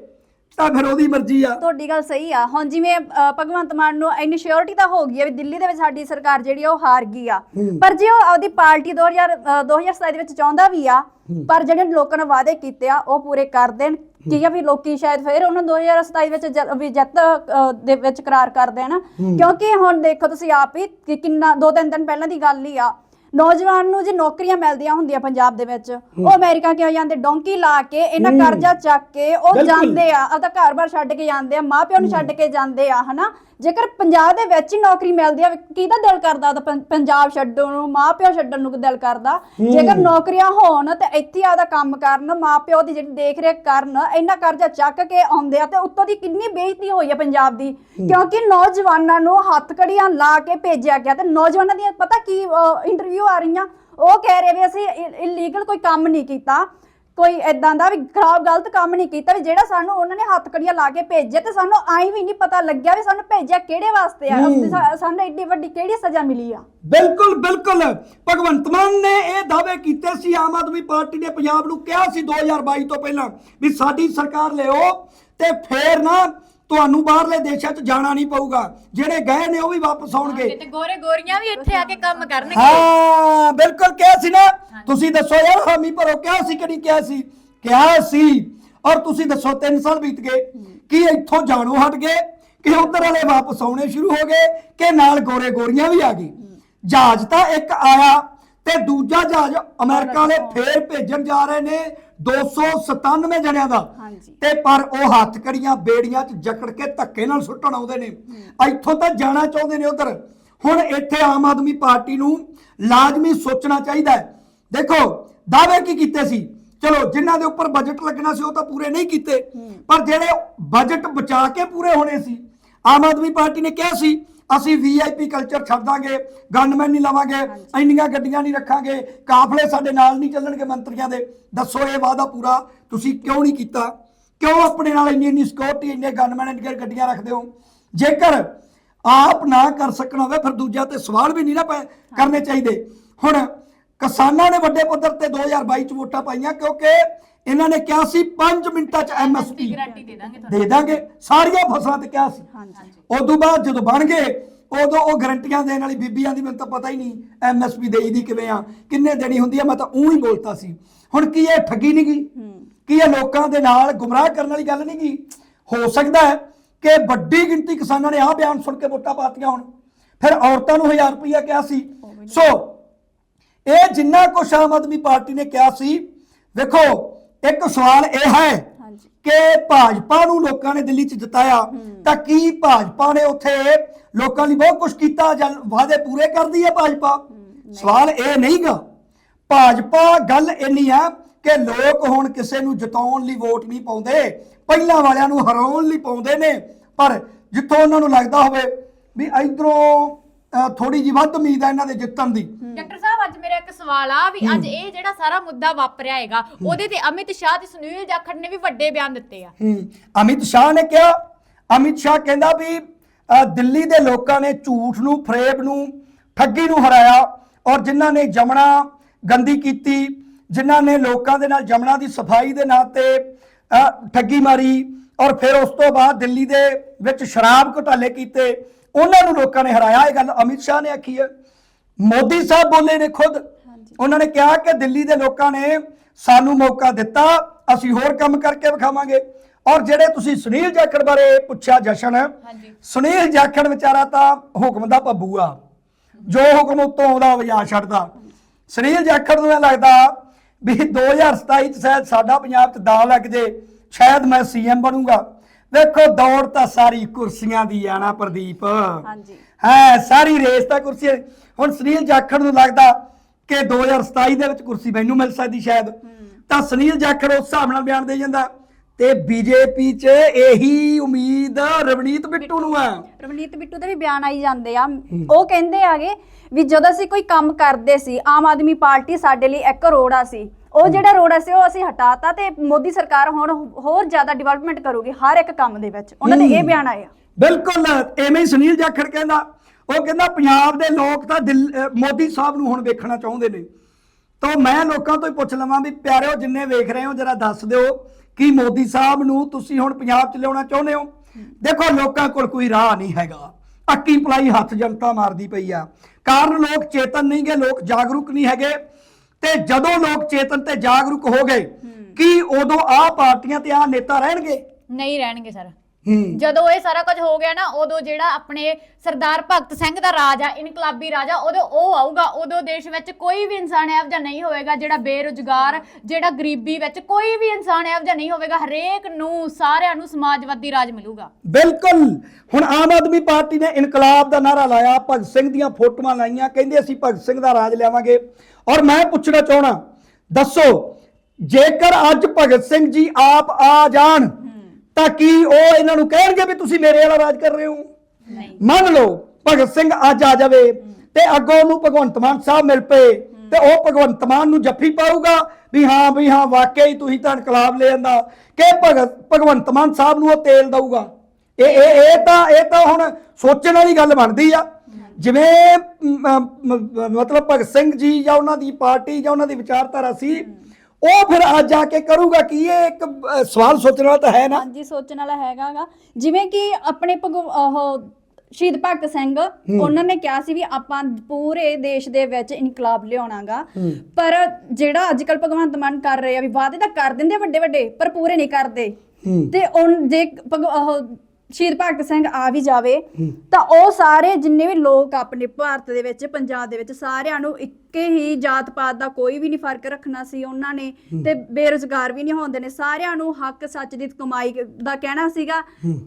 ਤਾਂ ਫਿਰ ਉਹਦੀ ਮਰਜ਼ੀ ਆ। ਤੁਹਾਡੀ ਗੱਲ ਸਹੀ ਆ। ਹੁਣ ਜਿਵੇਂ ਅ, ਭਗਵੰਤ ਮਾਨ ਨੂੰ ਇੰਨੀ ਸ਼ੋਰਿਟੀ ਤਾਂ ਹੋ ਗਈ ਹੈ ਵੀ ਦਿੱਲੀ ਦੇ ਵਿੱਚ ਸਾਡੀ ਸਰਕਾਰ ਜਿਹੜੀ ਆ ਉਹ ਹਾਰ ਗਈ ਆ। ਪਰ ਜੇ ਉਹ ਆਪਦੀ ਪਾਰਟੀ 2000 ਅ, 2027 ਦੇ ਵਿੱਚ ਚਾਹੁੰਦਾ ਵੀ ਆ ਪਰ ਜਿਹੜੇ ਲੋਕਾਂ ਨੇ ਵਾਅਦੇ ਕੀਤੇ ਆ ਉਹ ਪੂਰੇ ਕਰ ਦੇਣ। ਠੀਕ ਆ ਵੀ ਲੋਕੀ ਸ਼ਾਇਦ ਫਿਰ ਉਹਨਾਂ 2027 ਵਿੱਚ ਜ- ਵੀ ਜਿੱਤ ਅ, ਦੇ ਵਿੱਚ ਕਰਾਰ ਕਰ ਦੇਣ। ਕਿਉਂਕਿ ਹੁਣ ਦੇਖੋ ਤੁਸੀਂ ਆਪ ਹੀ ਕਿ ਕਿੰਨਾ ਦੋ ਤਿੰਨ ਦਿਨ ਪਹਿਲਾਂ ਦੀ ਗੱਲ ਹੀ ਆ। ਨੌਜਵਾਨ ਨੂੰ ਜੇ ਨੌਕਰੀਆਂ ਮਿਲਦੀਆਂ ਹੁੰਦੀਆਂ ਪੰਜਾਬ ਦੇ ਵਿੱਚ ਉਹ ਅਮਰੀਕਾ ਕਿਉਂ ਜਾਂਦੇ? ਡੋਂਕੀ ਲਾ ਕੇ ਇਹਨਾਂ ਕਰਜ਼ਾ ਚੱਕ ਕੇ ਉਹ। ਜਾਂਦੇ ਆ ਆਪਦਾ ਘਰ-ਬਾਰ ਛੱਡ ਕੇ ਜਾਂਦੇ ਆ ਮਾਪਿਆਂ ਨੂੰ ਛੱਡ ਕੇ ਜਾਂਦੇ ਆ ਹਨਾ? ਜੇਕਰ ਪੰਜਾਬ ਦੇ ਵਿੱਚ ਹੀ ਨੌਕਰੀ ਮਿਲਦੀ ਆ ਕਿਹਦਾ ਦਿਲ ਕਰਦਾ ਪੰ- ਪੰਜਾਬ ਛੱਡਣ ਨੂੰ ਮਾਪਿਓ ਛੱਡਣ ਨੂੰ ਦਿਲ ਕਰਦਾ? ਜੇਕਰ ਨੌਕਰੀਆਂ ਹੋਣ ਤੇ ਇੱਥੇ ਹੀ ਆਪਦਾ ਕੰਮ ਕਰਨ ਮਾਪਿਓ ਦੀ ਜਿਹੜੀ ਦੇਖ ਰੇਖ ਕਰਨ ਇੰਨਾ ਕਰਜ਼ਾ ਚੱਕ ਕੇ ਆਉਂਦੇ ਆ ਤੇ ਉੱਤੋਂ ਦੀ ਕਿੰਨੀ ਬੇਇੱਜ਼ਤੀ ਹੋਈ ਆ ਪੰਜਾਬ ਦੀ? ਕਿਉਂਕਿ ਨੌਜਵਾਨਾਂ ਨੂੰ ਹੱਥ ਕੜੀਆਂ ਲਾ ਕੇ ਭੇਜਿਆ ਗਿਆ ਤੇ ਨੌਜਵਾਨਾਂ ਦੀਆਂ ਪਤਾ ਕੀ ਇੰਟਰਵਿਊ ਆ ਰਹੀਆਂ? ਉਹ ਕਹਿ ਰਹੇ ਵੀ ਅਸੀਂ ਇਲੀਗਲ ਕੋਈ ਕੰਮ ਨਹੀਂ ਕੀਤਾ। ਕੋਈ ਐਦਾਂ ਦਾ ਵੀ ਖਰਾਬ ਗਲਤ ਕੰਮ ਨਹੀਂ ਕੀਤਾ ਵੀ ਜਿਹੜਾ ਸਾਨੂੰ ਉਹਨਾਂ ਨੇ ਹੱਥ ਕੜੀਆਂ ਲਾ ਕੇ ਭੇਜਿਆ ਤੇ ਸਾਨੂੰ ਆਈ ਵੀ ਨਹੀਂ ਪਤਾ ਲੱਗਿਆ ਵੀ ਸਾਨੂੰ ਭੇਜਿਆ ਕਿਹੜੇ ਵਾਸਤੇ ਆ ਅਸੀਂ ਸਾ- ਸਾਨੂੰ ਏਡੀ ਵੱਡੀ ਕਿਹੜੀ ਸਜ਼ਾ ਮਿਲੀ ਆ? ਬਿਲਕੁਲ ਬਿਲਕੁਲ। ਭਗਵੰਤ ਮਾਨ ਨੇ ਇਹ ਦਾਅਵੇ ਕੀਤੇ ਸੀ ਆਮ ਆਦਮੀ ਪਾਰਟੀ ਨੇ ਪੰਜਾਬ ਨੂੰ ਕਿਹਾ ਸੀ 2022 ਤੋਂ ਪਹਿਲਾਂ ਵੀ ਸਾਡੀ ਸਰਕਾਰ ਲਿਓ ਤੇ ਫੇਰ ਨਾ ਤੁਹਾਨੂੰ ਬਾਹਰਲੇ ਦੇਸ਼ਾਂ 'ਚ ਜਾਣਾ ਨਹੀਂ ਪਊਗਾ। ਜਿਹੜੇ ਗਏ ਨੇ ਉਹ ਵੀ ਵਾਪਸ ਆਉਣਗੇ। ਤੇ ਗੋਰੇ ਗੋਰੀਆਂ ਵੀ ਇੱਥੇ ਆ ਕੇ ਕੰਮ ਕਰਨਗੇ। ਹਾਂ ਬਿਲਕੁਲ ਕਿਹਾ ਸੀ ਨਾ। ਤੁਸੀਂ ਦੱਸੋ ਯਾਰ ਹਾਮੀ ਭਰੋ ਕਿਹਾ ਸੀ ਕਿ ਨਹੀਂ ਕਿਹਾ ਸੀ? ਕਿਹਾ ਸੀ। ਔਰ ਤੁਸੀਂ ਦੱਸੋ 3 ਸਾਲ ਬੀਤ ਗਏ। ਕੀ ਇੱਥੋਂ ਜਾਣੋ ਹਟ ਗਏ? ਕਿ ਉਧਰ ਵਾਲੇ ਵਾਪਸ ਆਉਣੇ ਸ਼ੁਰੂ ਹੋ ਗਏ? ਕਿ ਨਾਲ ਗੋਰੇ ਗੋਰੀਆਂ ਵੀ ਆ ਗਏ ਜਹਾਜ਼ ਤਾਂ ਇੱਕ ਆਇਆ। ਤੇ ਦੂਜਾ ਜਹਾਜ਼ ਅਮਰੀਕਾ ਵਾਲੇ ਫੇਰ ਭੇਜਣ ਜਾ ਰਹੇ ਨੇ 297 ਜਣਿਆਂ ਦਾ। ਹਾਂਜੀ। ਤੇ ਪਰ ਉਹ ਹੱਥ ਕੜੀਆਂ ਬੇੜੀਆਂ 'ਚ ਜਕੜ ਕੇ ਧੱਕੇ ਨਾਲ ਸੁੱਟਣ ਆਉਂਦੇ ਨੇ। ਇੱਥੋਂ ਤਾਂ ਜਾਣਾ ਚਾਹੁੰਦੇ ਨੇ ਉਧਰ। ਹੁਣ ਇੱਥੇ ਆਮ ਆਦਮੀ ਪਾਰਟੀ ਨੂੰ ਲਾਜ਼ਮੀ ਸੋਚਣਾ ਚਾਹੀਦਾ ਹੈ। ਦੇਖੋ ਦਾਅਵੇ ਕੀ ਕੀਤੇ ਸੀ? ਚਲੋ ਜਿਨ੍ਹਾਂ ਦੇ ਉੱਪਰ ਬਜਟ ਲੱਗਣਾ ਸੀ ਉਹ ਤਾਂ ਪੂਰੇ ਨਹੀਂ ਕੀਤੇ। ਪਰ ਜਿਹੜੇ ਬਜਟ ਬਚਾ ਕੇ ਪੂਰੇ ਹੋਣੇ ਸੀ ਆਮ ਆਦਮੀ ਪਾਰਟੀ ਨੇ ਕਿਹਾ ਸੀ ਅਸੀਂ ਵੀਆਈਪੀ ਕਲਚਰ ਛੱਡ ਦਾਂਗੇ ਗਨਮੈਨ ਨਹੀਂ ਲਵਾਂਗੇ ਇੰਨੀਆਂ ਗੱਡੀਆਂ ਨਹੀਂ ਰੱਖਾਂਗੇ ਕਾਫਲੇ ਸਾਡੇ ਨਾਲ ਨਹੀਂ ਚੱਲਣਗੇ ਮੰਤਰੀਆਂ ਦੇ। ਦੱਸੋ ਇਹ ਵਾਅਦਾ ਪੂਰਾ ਤੁਸੀਂ ਕਿਉਂ ਨਹੀਂ ਕੀਤਾ? ਕਿਉਂ ਆਪਣੇ ਨਾਲ ਇੰਨੀ ਇੰਨੀ ਸਿਕਿਉਰਿਟੀ ਇੰਨੇ ਗਨਮੈਨ ਇੰਨੀਆਂ ਗੱਡੀਆਂ ਰੱਖਦੇ ਹੋ? ਜੇਕਰ ਆਪ ਨਾ ਕਰ ਸਕਣ ਹੋਵੇ ਫਿਰ ਦੂਜਾ ਤੇ ਸਵਾਲ ਵੀ ਨਹੀਂ ਨਾ ਕਰਨੇ ਚਾਹੀਦੇ। ਹੁਣ ਕਿਸਾਨਾਂ ਨੇ ਵੱਡੇ ਪੱਧਰ ਤੇ 2022 ਚ ਵੋਟਾਂ ਪਾਈਆਂ ਕਿਉਂਕਿ ਇਹਨਾਂ ਨੇ ਕਿਹਾ ਸੀ 5 ਮਿੰਟਾਂ ਚ ਐਮਐਸਪੀ ਗਾਰੰਟੀ ਦੇ ਦਾਂਗੇ ਤੁਹਾਨੂੰ। ਦੇ ਦਾਂਗੇ। ਸਾਰੀਆਂ ਫਸਲਾਂ ਤੇ ਕਿਹਾ ਸੀ। ਹਾਂਜੀ। ਉਦੋਂ ਬਾਅਦ ਜਦੋਂ ਬਣ ਗਏ ਉਦੋਂ ਉਹ ਗਰੰਟੀਆਂ ਦੇਣ ਵਾਲੀ ਬੀਬੀਆਂ ਦੀ ਮੈਨੂੰ ਤਾਂ ਪਤਾ ਹੀ ਨਹੀਂ ਐਮਐਸਪੀ ਦੇਈ ਦੀ ਕਿਵੇਂ ਆ ਕਿੰਨੇ ਦੇਣੀ ਹੁੰਦੀ ਆ ਮੈਂ ਤਾਂ ਉਹੀ ਬੋਲਤਾ ਸੀ। ਹੁਣ ਕੀ ਇਹ ਠੱਗੀ ਨਹੀਂ ਗਈ? ਕੀ ਇਹ ਲੋਕਾਂ ਦੇ ਨਾਲ ਗੁੰਮਰਾਹ ਕਰਨ ਵਾਲੀ ਗੱਲ ਨਹੀਂ ਗਈ? ਹੋ ਸਕਦਾ ਹੈ ਕਿ ਵੱਡੀ ਗਿਣਤੀ ਕਿਸਾਨਾਂ ਨੇ ਆਹ ਬਿਆਨ ਸੁਣ ਕੇ ਵੋਟਾਂ ਪਾਤੀਆਂ ਹੁਣ। ਫਿਰ ਔਰਤਾਂ ਨੂੰ 1000 ਰੁਪਇਆ ਕਿਹਾ ਸੀ। ਸੋ ਇਹ ਜਿੰਨਾ ਕੁਛ ਆਮ ਆਦਮੀ ਪਾਰਟੀ ਨੇ ਕਿਹਾ ਸੀ ਵੇਖੋ ਇੱਕ ਸਵਾਲ ਇਹ ਹੈ ਹਾਂਜੀ। ਕਿ ਭਾਜਪਾ ਨੂੰ ਲੋਕਾਂ ਨੇ ਦਿੱਲੀ 'ਚ ਜਿਤਾਇਆ ਤਾਂ ਕੀ ਭਾਜਪਾ ਨੇ ਉੱਥੇ ਲੋਕਾਂ ਲਈ ਬਹੁਤ ਕੁਝ ਕੀਤਾ ਜਾਂ ਵਾਅਦੇ ਪੂਰੇ ਕਰਦੀ ਹੈ ਭਾਜਪਾ? ਸਵਾਲ ਇਹ ਨਹੀਂਗਾ। ਭਾਜਪਾ ਗੱਲ ਇੰਨੀ ਆ ਕਿ ਲੋਕ ਹੁਣ ਕਿਸੇ ਨੂੰ ਜਿਤਾਉਣ ਲਈ ਵੋਟ ਨਹੀਂ ਪਾਉਂਦੇ ਪਹਿਲਾਂ ਵਾਲਿਆਂ ਨੂੰ ਹਰਾਉਣ ਲਈ ਪਾਉਂਦੇ ਨੇ ਪਰ ਜਿੱਥੋਂ ਉਹਨਾਂ ਨੂੰ ਲੱਗਦਾ ਹੋਵੇ ਵੀ ਇਧਰੋਂ ਥੋੜੀ ਜਿਹੀ ਵੱਧ ਉਮੀਦ ਆ ਇਹਨਾਂ ਦੇ ਜਿੱਤਣ ਦੀ। ਮੇਰਾ ਇੱਕ ਸਵਾਲ ਆ ਵੀ ਅੱਜ ਇਹ ਜਿਹੜਾ ਸਾਰਾ ਮੁੱਦਾ ਵਾਪਰਿਆ ਹੈਗਾ ਉਹਦੇ ਤੇ ਅਮਿਤ ਸ਼ਾਹ ਤੇ ਸੁਨੀਲ ਜਾਖੜ ਨੇ ਵੀ ਵੱਡੇ ਬਿਆਨ ਦਿੱਤੇ ਆ। ਹੂੰ। ਅਮਿਤ ਸ਼ਾਹ ਨੇ ਕਿਹਾ ਅਮਿਤ ਸ਼ਾਹ ਕਹਿੰਦਾ ਵੀ ਅ, ਦਿੱਲੀ ਦੇ ਲੋਕਾਂ ਨੇ ਝੂਠ ਨੂੰ ਫਰੇਬ ਨੂੰ ਠੱਗੀ ਨੂੰ ਹਰਾਇਆ ਔਰ ਜਿਨ੍ਹਾਂ ਨੇ ਜਮਣਾ ਗੰਦੀ ਕੀਤੀ ਜਿਨ੍ਹਾਂ ਨੇ ਲੋਕਾਂ ਦੇ ਨਾਲ ਜਮਣਾ ਦੀ ਸਫ਼ਾਈ ਦੇ ਨਾਂ ਤੇ ਅ, ਠੱਗੀ ਮਾਰੀ ਔਰ ਫਿਰ ਉਸ ਤੋਂ ਬਾਅਦ ਦਿੱਲੀ ਦੇ ਵਿੱਚ ਸ਼ਰਾਬ ਘੁਟਾਲੇ ਕੀਤੇ ਉਹਨਾਂ ਨੂੰ ਲੋਕਾਂ ਨੇ ਹਰਾਇਆ। ਇਹ ਗੱਲ ਅਮਿਤ ਸ਼ਾਹ ਨੇ ਆਖੀ ਹੈ। ਮੋਦੀ ਸਾਹਿਬ ਬੋਲੇ ਨੇ ਖੁਦ। ਉਹਨਾਂ ਨੇ ਕਿਹਾ ਕਿ ਦਿੱਲੀ ਦੇ ਲੋਕਾਂ ਨੇ ਸਾਨੂੰ ਮੌਕਾ ਦਿੱਤਾ ਅਸੀਂ ਹੋਰ ਕੰਮ ਕਰਕੇ ਵਿਖਾਵਾਂਗੇ। ਔਰ ਜਿਹੜੇ ਤੁਸੀਂ ਸੁਨੀਲ ਜਾਖੜ ਬਾਰੇ ਪੁੱਛਿਆ ਜਸ਼ਨ ਹਾਂਜੀ। ਸੁਨੀਲ ਜਾਖੜ ਵਿਚਾਰਾ ਤਾਂ ਹੁਕਮ ਦਾ ਪੱਬੂ ਆ ਜੋ ਹੁਕਮ ਉਤੋਂ ਆਉਂਦਾ ਵਜਾ ਛੱਡਦਾ। ਸੁਨੀਲ ਜਾਖੜ ਨੂੰ ਇਹ ਲੱਗਦਾ ਵੀ 2027 ਚ ਸ਼ਾਇਦ ਸਾਡਾ ਪੰਜਾਬ ਚ ਦਾਅ ਲੱਗ ਜੇ ਸ਼ਾਇਦ ਮੈਂ ਸੀਐਮ ਬਣੂੰਗਾ। ਵੇਖੋ ਦੌੜ ਤਾਂ ਸਾਰੀ ਕੁਰਸੀਆਂ ਦੀ ਆ ਨਾ ਪ੍ਰਦੀਪ। ਹਾਂਜੀ। ਹੈ ਸਾਰੀ ਰੇਸ ਤਾਂ ਕੁਰਸੀ ਹੈ। ਹੁਣ ਸੁਨੀਲ ਜਾਖੜ ਨੂੰ ਲੱਗਦਾ ਕਿ 2027 ਦੇ ਵਿੱਚ ਕੁਰਸੀ ਮੈਨੂੰ ਮਿਲ ਸਕਦੀ ਸ਼ਾਇਦ। ਤਾਂ ਸੁਨੀਲ ਜਾਖੜ ਉਸ ਹਿਸਾਬ ਨਾਲ ਬਿਆਨ ਦੇ ਜਾਂਦਾ ਤੇ ਬੀਜੇਪੀ 'ਚ ਇਹੀ ਉਮੀਦ ਰਵਨੀਤ ਬਿੱਟੂ ਨੂੰ ਆ। ਰਵਨੀਤ ਬਿੱਟੂ ਦੇ ਵੀ ਬਿਆਨ ਆਈ ਜਾਂਦੇ ਆ। ਉਹ ਕਹਿੰਦੇ ਆਗੇ ਵੀ ਜਦੋਂ ਅਸੀਂ ਕੋਈ ਕੰਮ ਕਰਦੇ ਸੀ ਆਮ ਆਦਮੀ ਪਾਰਟੀ ਸਾਡੇ ਲਈ ਇੱਕ ਰੋੜਾ ਸੀ। ਉਹ ਜਿਹੜਾ ਰੋੜਾ ਸੀ ਉਹ ਅਸੀਂ ਹਟਾਤਾ ਤੇ ਮੋਦੀ ਸਰਕਾਰ ਹੁਣ ਹੋਰ ਜ਼ਿਆਦਾ ਡਿਵੈਲਪਮੈਂਟ ਕਰੂਗੀ ਹਰ ਇੱਕ ਕੰਮ ਦੇ ਵਿੱਚ। ਉਹਨਾਂ ਦੇ ਇਹ ਬਿਆਨ ਆਏ ਆ ਬਿਲਕੁਲ ਐਵੇਂ ਸੁਨੀਲ ਜਾਖੜ ਕਹਿੰਦਾ ਉਹ ਕਹਿੰਦਾ ਪੰਜਾਬ ਦੇ ਲੋਕ ਤਾਂ ਮੋਦੀ ਸਾਹਿਬ ਨੂੰ ਹੁਣ ਵੇਖਣਾ ਚਾਹੁੰਦੇ ਨੇ। ਤਾਂ ਮੈਂ ਲੋਕਾਂ ਤੋਂ ਹੀ ਪੁੱਛ ਲਵਾਂ ਵੀ ਪਿਆਰਿਓ ਜਿੰਨੇ ਵੇਖ ਰਹੇ ਹੋ ਜਰਾ ਦੱਸ ਦਿਓ ਕੀ ਮੋਦੀ ਸਾਹਿਬ ਨੂੰ ਤੁਸੀਂ ਹੁਣ ਪੰਜਾਬ 'ਚ ਲਿਆਉਣਾ ਚਾਹੁੰਦੇ ਹੋ? ਦੇਖੋ ਲੋਕਾਂ ਕੋਲ ਕੋਈ ਰਾਹ ਨਹੀਂ ਹੈਗਾ। ਅੱਕੀ ਪਲਾਈ ਹੱਥ ਜਨਤਾ ਮਾਰਦੀ ਪਈ ਆ। ਕਾਰਨ ਲੋਕ ਚੇਤਨ ਨਹੀਂ ਗੇ ਲੋਕ ਜਾਗਰੂਕ ਨਹੀਂ ਹੈਗੇ। ਤੇ ਜਦੋਂ ਲੋਕ ਚੇਤਨ ਤੇ ਜਾਗਰੂਕ ਹੋ ਗਏ ਕੀ ਉਦੋਂ ਆਹ ਪਾਰਟੀਆਂ ਤੇ ਆਹ ਨੇਤਾ ਰਹਿਣਗੇ? ਨਹੀਂ ਰਹਿਣਗੇ ਸਰ। ਜਦੋਂ ਇਹ ਸਾਰਾ ਕੁਝ ਹੋ ਗਿਆ ਨਾ ਉਦੋਂ ਜਿਹੜਾ ਆਪਣੇ ਸਰਦਾਰ ਭਗਤ ਸਿੰਘ ਦਾ ਰਾਜ ਆ ਇਨਕਲਾਬੀ ਰਾਜਾ ਉਦੋਂ ਉਹ ਆਊਗਾ ਉਦੋਂ ਦੇਸ਼ ਵਿੱਚ ਕੋਈ ਵੀ ਇਨਸਾਨ ਇਹੋ ਜਿਹਾ ਨਹੀਂ ਹੋਵੇਗਾ ਜਿਹੜਾ ਬੇਰੁਜ਼ਗਾਰ ਜਿਹੜਾ ਗਰੀਬੀ ਵਿੱਚ ਕੋਈ ਵੀ ਇਨਸਾਨ ਇਹੋ ਜਿਹਾ ਨਹੀਂ ਹੋਵੇਗਾ ਹਰੇਕ ਨੂੰ ਸਾਰਿਆਂ ਨੂੰ ਸਮਾਜਵਾਦੀ ਰਾਜ ਮਿਲੂਗਾ। ਬਿਲਕੁਲ। ਹੁਣ ਆਮ ਆਦਮੀ ਪਾਰਟੀ ਨੇ ਇਨਕਲਾਬ ਦਾ ਨਾਰਾ ਲਾਇਆ ਭਗਤ ਸਿੰਘ ਦੀਆਂ ਫੋਟੋਆਂ ਲਾਈਆਂ ਕਹਿੰਦੇ ਅਸੀਂ ਭਗਤ ਸਿੰਘ ਦਾ ਰਾਜ ਲਿਆਵਾਂਗੇ। ਔਰ ਮੈਂ ਪੁੱਛਣਾ ਚਾਹਣਾ ਦੱਸੋ ਜੇਕਰ ਅੱਜ ਭਗਤ ਸਿੰਘ ਜੀ ਆਪ ਆ ਜਾਣ ਤਾਂ ਕੀ ਉਹ ਇਹਨਾਂ ਨੂੰ ਕਹਿਣਗੇ ਵੀ ਤੁਸੀਂ ਮੇਰੇ ਵਾਲਾ ਰਾਜ ਕਰ ਰਹੇ ਹੋ? ਮੰਨ ਲਓ ਭਗਤ ਸਿੰਘ ਅੱਜ ਆ ਜਾਵੇ ਤੇ ਅੱਗੋਂ ਉਹਨੂੰ ਭਗਵੰਤ ਮਾਨ ਸਾਹਿਬ ਮਿਲ ਪਏ ਤੇ ਉਹ ਭਗਵੰਤ ਮਾਨ ਨੂੰ ਜੱਫੀ ਪਾਊਗਾ ਵੀ ਹਾਂ ਵੀ ਹਾਂ ਵਾਕਿਆ ਹੀ ਤੁਸੀਂ ਤਾਂ ਇਨਕਲਾਬ ਲੈ ਆਂਦਾ। ਕਿ ਭਗਤ ਭਗਵੰਤ ਮਾਨ ਸਾਹਿਬ ਨੂੰ ਉਹ ਤੇਲ ਦਊਗਾ। ਇਹ ਇਹ ਇਹ ਤਾਂ ਇਹ ਤਾਂ ਹੁਣ ਸੋਚਣ ਵਾਲੀ ਗੱਲ ਬਣਦੀ ਆ। ਜਿਵੇਂ ਮਤਲਬ ਭਗਤ ਸਿੰਘ ਜੀ ਜਾਂ ਉਹਨਾਂ ਦੀ ਪਾਰਟੀ ਜਾਂ ਉਹਨਾਂ ਦੀ ਵਿਚਾਰਧਾਰਾ ਸੀ ਉਹ ਫਿਰ ਅੱਜ ਆ ਕੇ ਕਰੂਗਾ ਕੀ? ਇਹ ਇੱਕ ਅ, ਸਵਾਲ ਸੋਚਣ ਵਾਲਾ ਤਾਂ ਹੈ ਨਾ। ਹਾਂਜੀ ਸੋਚਣ ਵਾਲਾ ਹੈਗਾਗਾ। ਜਿਵੇਂ ਕਿ ਆਪਣੇ ਭਗਵ ਉਹ ਸ਼ਹੀਦ ਭਗਤ ਸਿੰਘ ਉਹਨਾਂ ਨੇ ਕਿਹਾ ਸੀ ਵੀ ਆਪਾਂ ਪੂਰੇ ਦੇਸ਼ ਦੇ ਵਿੱਚ ਇਨਕਲਾਬ ਲਿਆਉਣਾਗਾ। ਪਰ ਜਿਹੜਾ ਅੱਜ ਕੱਲ ਭਗਵੰਤ ਮਾਨ ਕਰ ਰਹੇ ਆ ਵੀ ਵਾਅਦੇ ਤਾਂ ਕਰ ਦਿੰਦੇ ਵੱਡੇ ਵੱਡੇ ਪਰ ਪੂਰੇ ਨਹੀਂ ਕਰਦੇ। ਹੂੰ। ਤੇ ਉਹ ਜੇ ਭਗ- ਉਹ ਸ਼ਹੀਦ ਭਗਤ ਸਿੰਘ ਆ ਵੀ ਜਾਵੇ ਤਾਂ ਉਹ ਸਾਰੇ ਜਿੰਨੇ ਵੀ ਲੋਕ ਆਪਣੇ ਭਾਰਤ ਦੇ ਵਿੱਚ ਪੰਜਾਬ ਦੇ ਵਿੱਚ ਸਾਰਿਆਂ ਨੂੰ ਇੱਕੇ ਹੀ ਜਾਤ ਪਾਤ ਦਾ ਕੋਈ ਵੀ ਨਹੀਂ ਫ਼ਰਕ ਰੱਖਣਾ ਸੀ ਉਹਨਾਂ ਨੇ ਤੇ ਬੇਰੁਜ਼ਗਾਰ ਵੀ ਨਹੀਂ ਹੁੰਦੇ ਨੇ ਸਾਰਿਆਂ ਨੂੰ ਹੱਕ ਸੱਚ ਦੀ ਕਮਾਈ ਦਾ ਕਹਿਣਾ ਸੀਗਾ।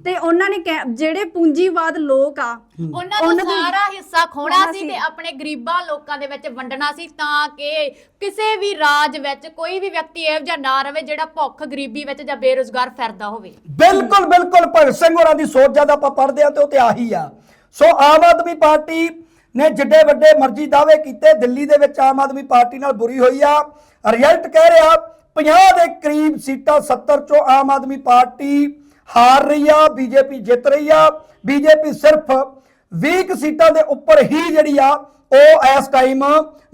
ਤੇ ਉਹਨਾਂ ਨੇ ਜਿਹੜੇ ਪੂੰਜੀਵਾਦ ਲੋਕ ਆ ਉਹਨਾਂ ਨੂੰ ਸਾਰਾ ਹਿੱਸਾ ਖੋਣਾ ਸੀ। ਤੇ ਆਪਣੇ ਗਰੀਬਾਂ ਲੋਕਾਂ ਦੇ ਵਿੱਚ ਵੰਡਣਾ ਸੀ ਤਾਂ ਕਿ ਕਿਸੇ ਵੀ ਰਾਜ ਵਿੱਚ ਕੋਈ ਵੀ ਵਿਅਕਤੀ ਇਹੋ ਜਿਹਾ ਨਾ ਰਵੇ ਜਿਹੜਾ ਭੁੱਖ ਗਰੀਬੀ ਵਿੱਚ ਜਾਂ ਬੇਰੁਜ਼ਗਾਰ ਫਿਰਦਾ ਹੋਵੇ। ਬਿਲਕੁਲ ਬਿਲਕੁਲ ਭਗਤ ਸਿੰਘ ਹੋਰਾਂ ਦੀ ਸੋਚ ਜਦ ਆਪਾਂ ਪੜ੍ਹਦੇ ਆ ਤੇ ਉਹ ਤੇ ਆਹੀ ਆ। ਸੋ ਆਮ ਆਦਮੀ ਪਾਰਟੀ ਨੇ ਜਿੱਡੇ ਵੱਡੇ ਮਰਜ਼ੀ ਦਾਅਵੇ ਕੀਤੇ ਦਿੱਲੀ ਦੇ ਵਿੱਚ ਆਮ ਆਦਮੀ ਪਾਰਟੀ ਨਾਲ ਬੁਰੀ ਹੋਈ ਆ। ਰਿਜ਼ਲਟ ਕਹਿ ਰਿਹਾ 50 ਦੇ ਕਰੀਬ ਸੀਟਾਂ 70 ਚੋਂ ਆਮ ਆਦਮੀ ਪਾਰਟੀ ਹਾਰ ਰਹੀ ਆ ਬੀਜੇਪੀ ਜਿੱਤ ਰਹੀ ਆ। ਬੀਜੇਪੀ ਸਿਰਫ 20 ਕੁ ਸੀਟਾਂ ਦੇ ਉੱਪਰ ਹੀ ਜਿਹੜੀ ਆ ਉਹ ਇਸ ਟਾਈਮ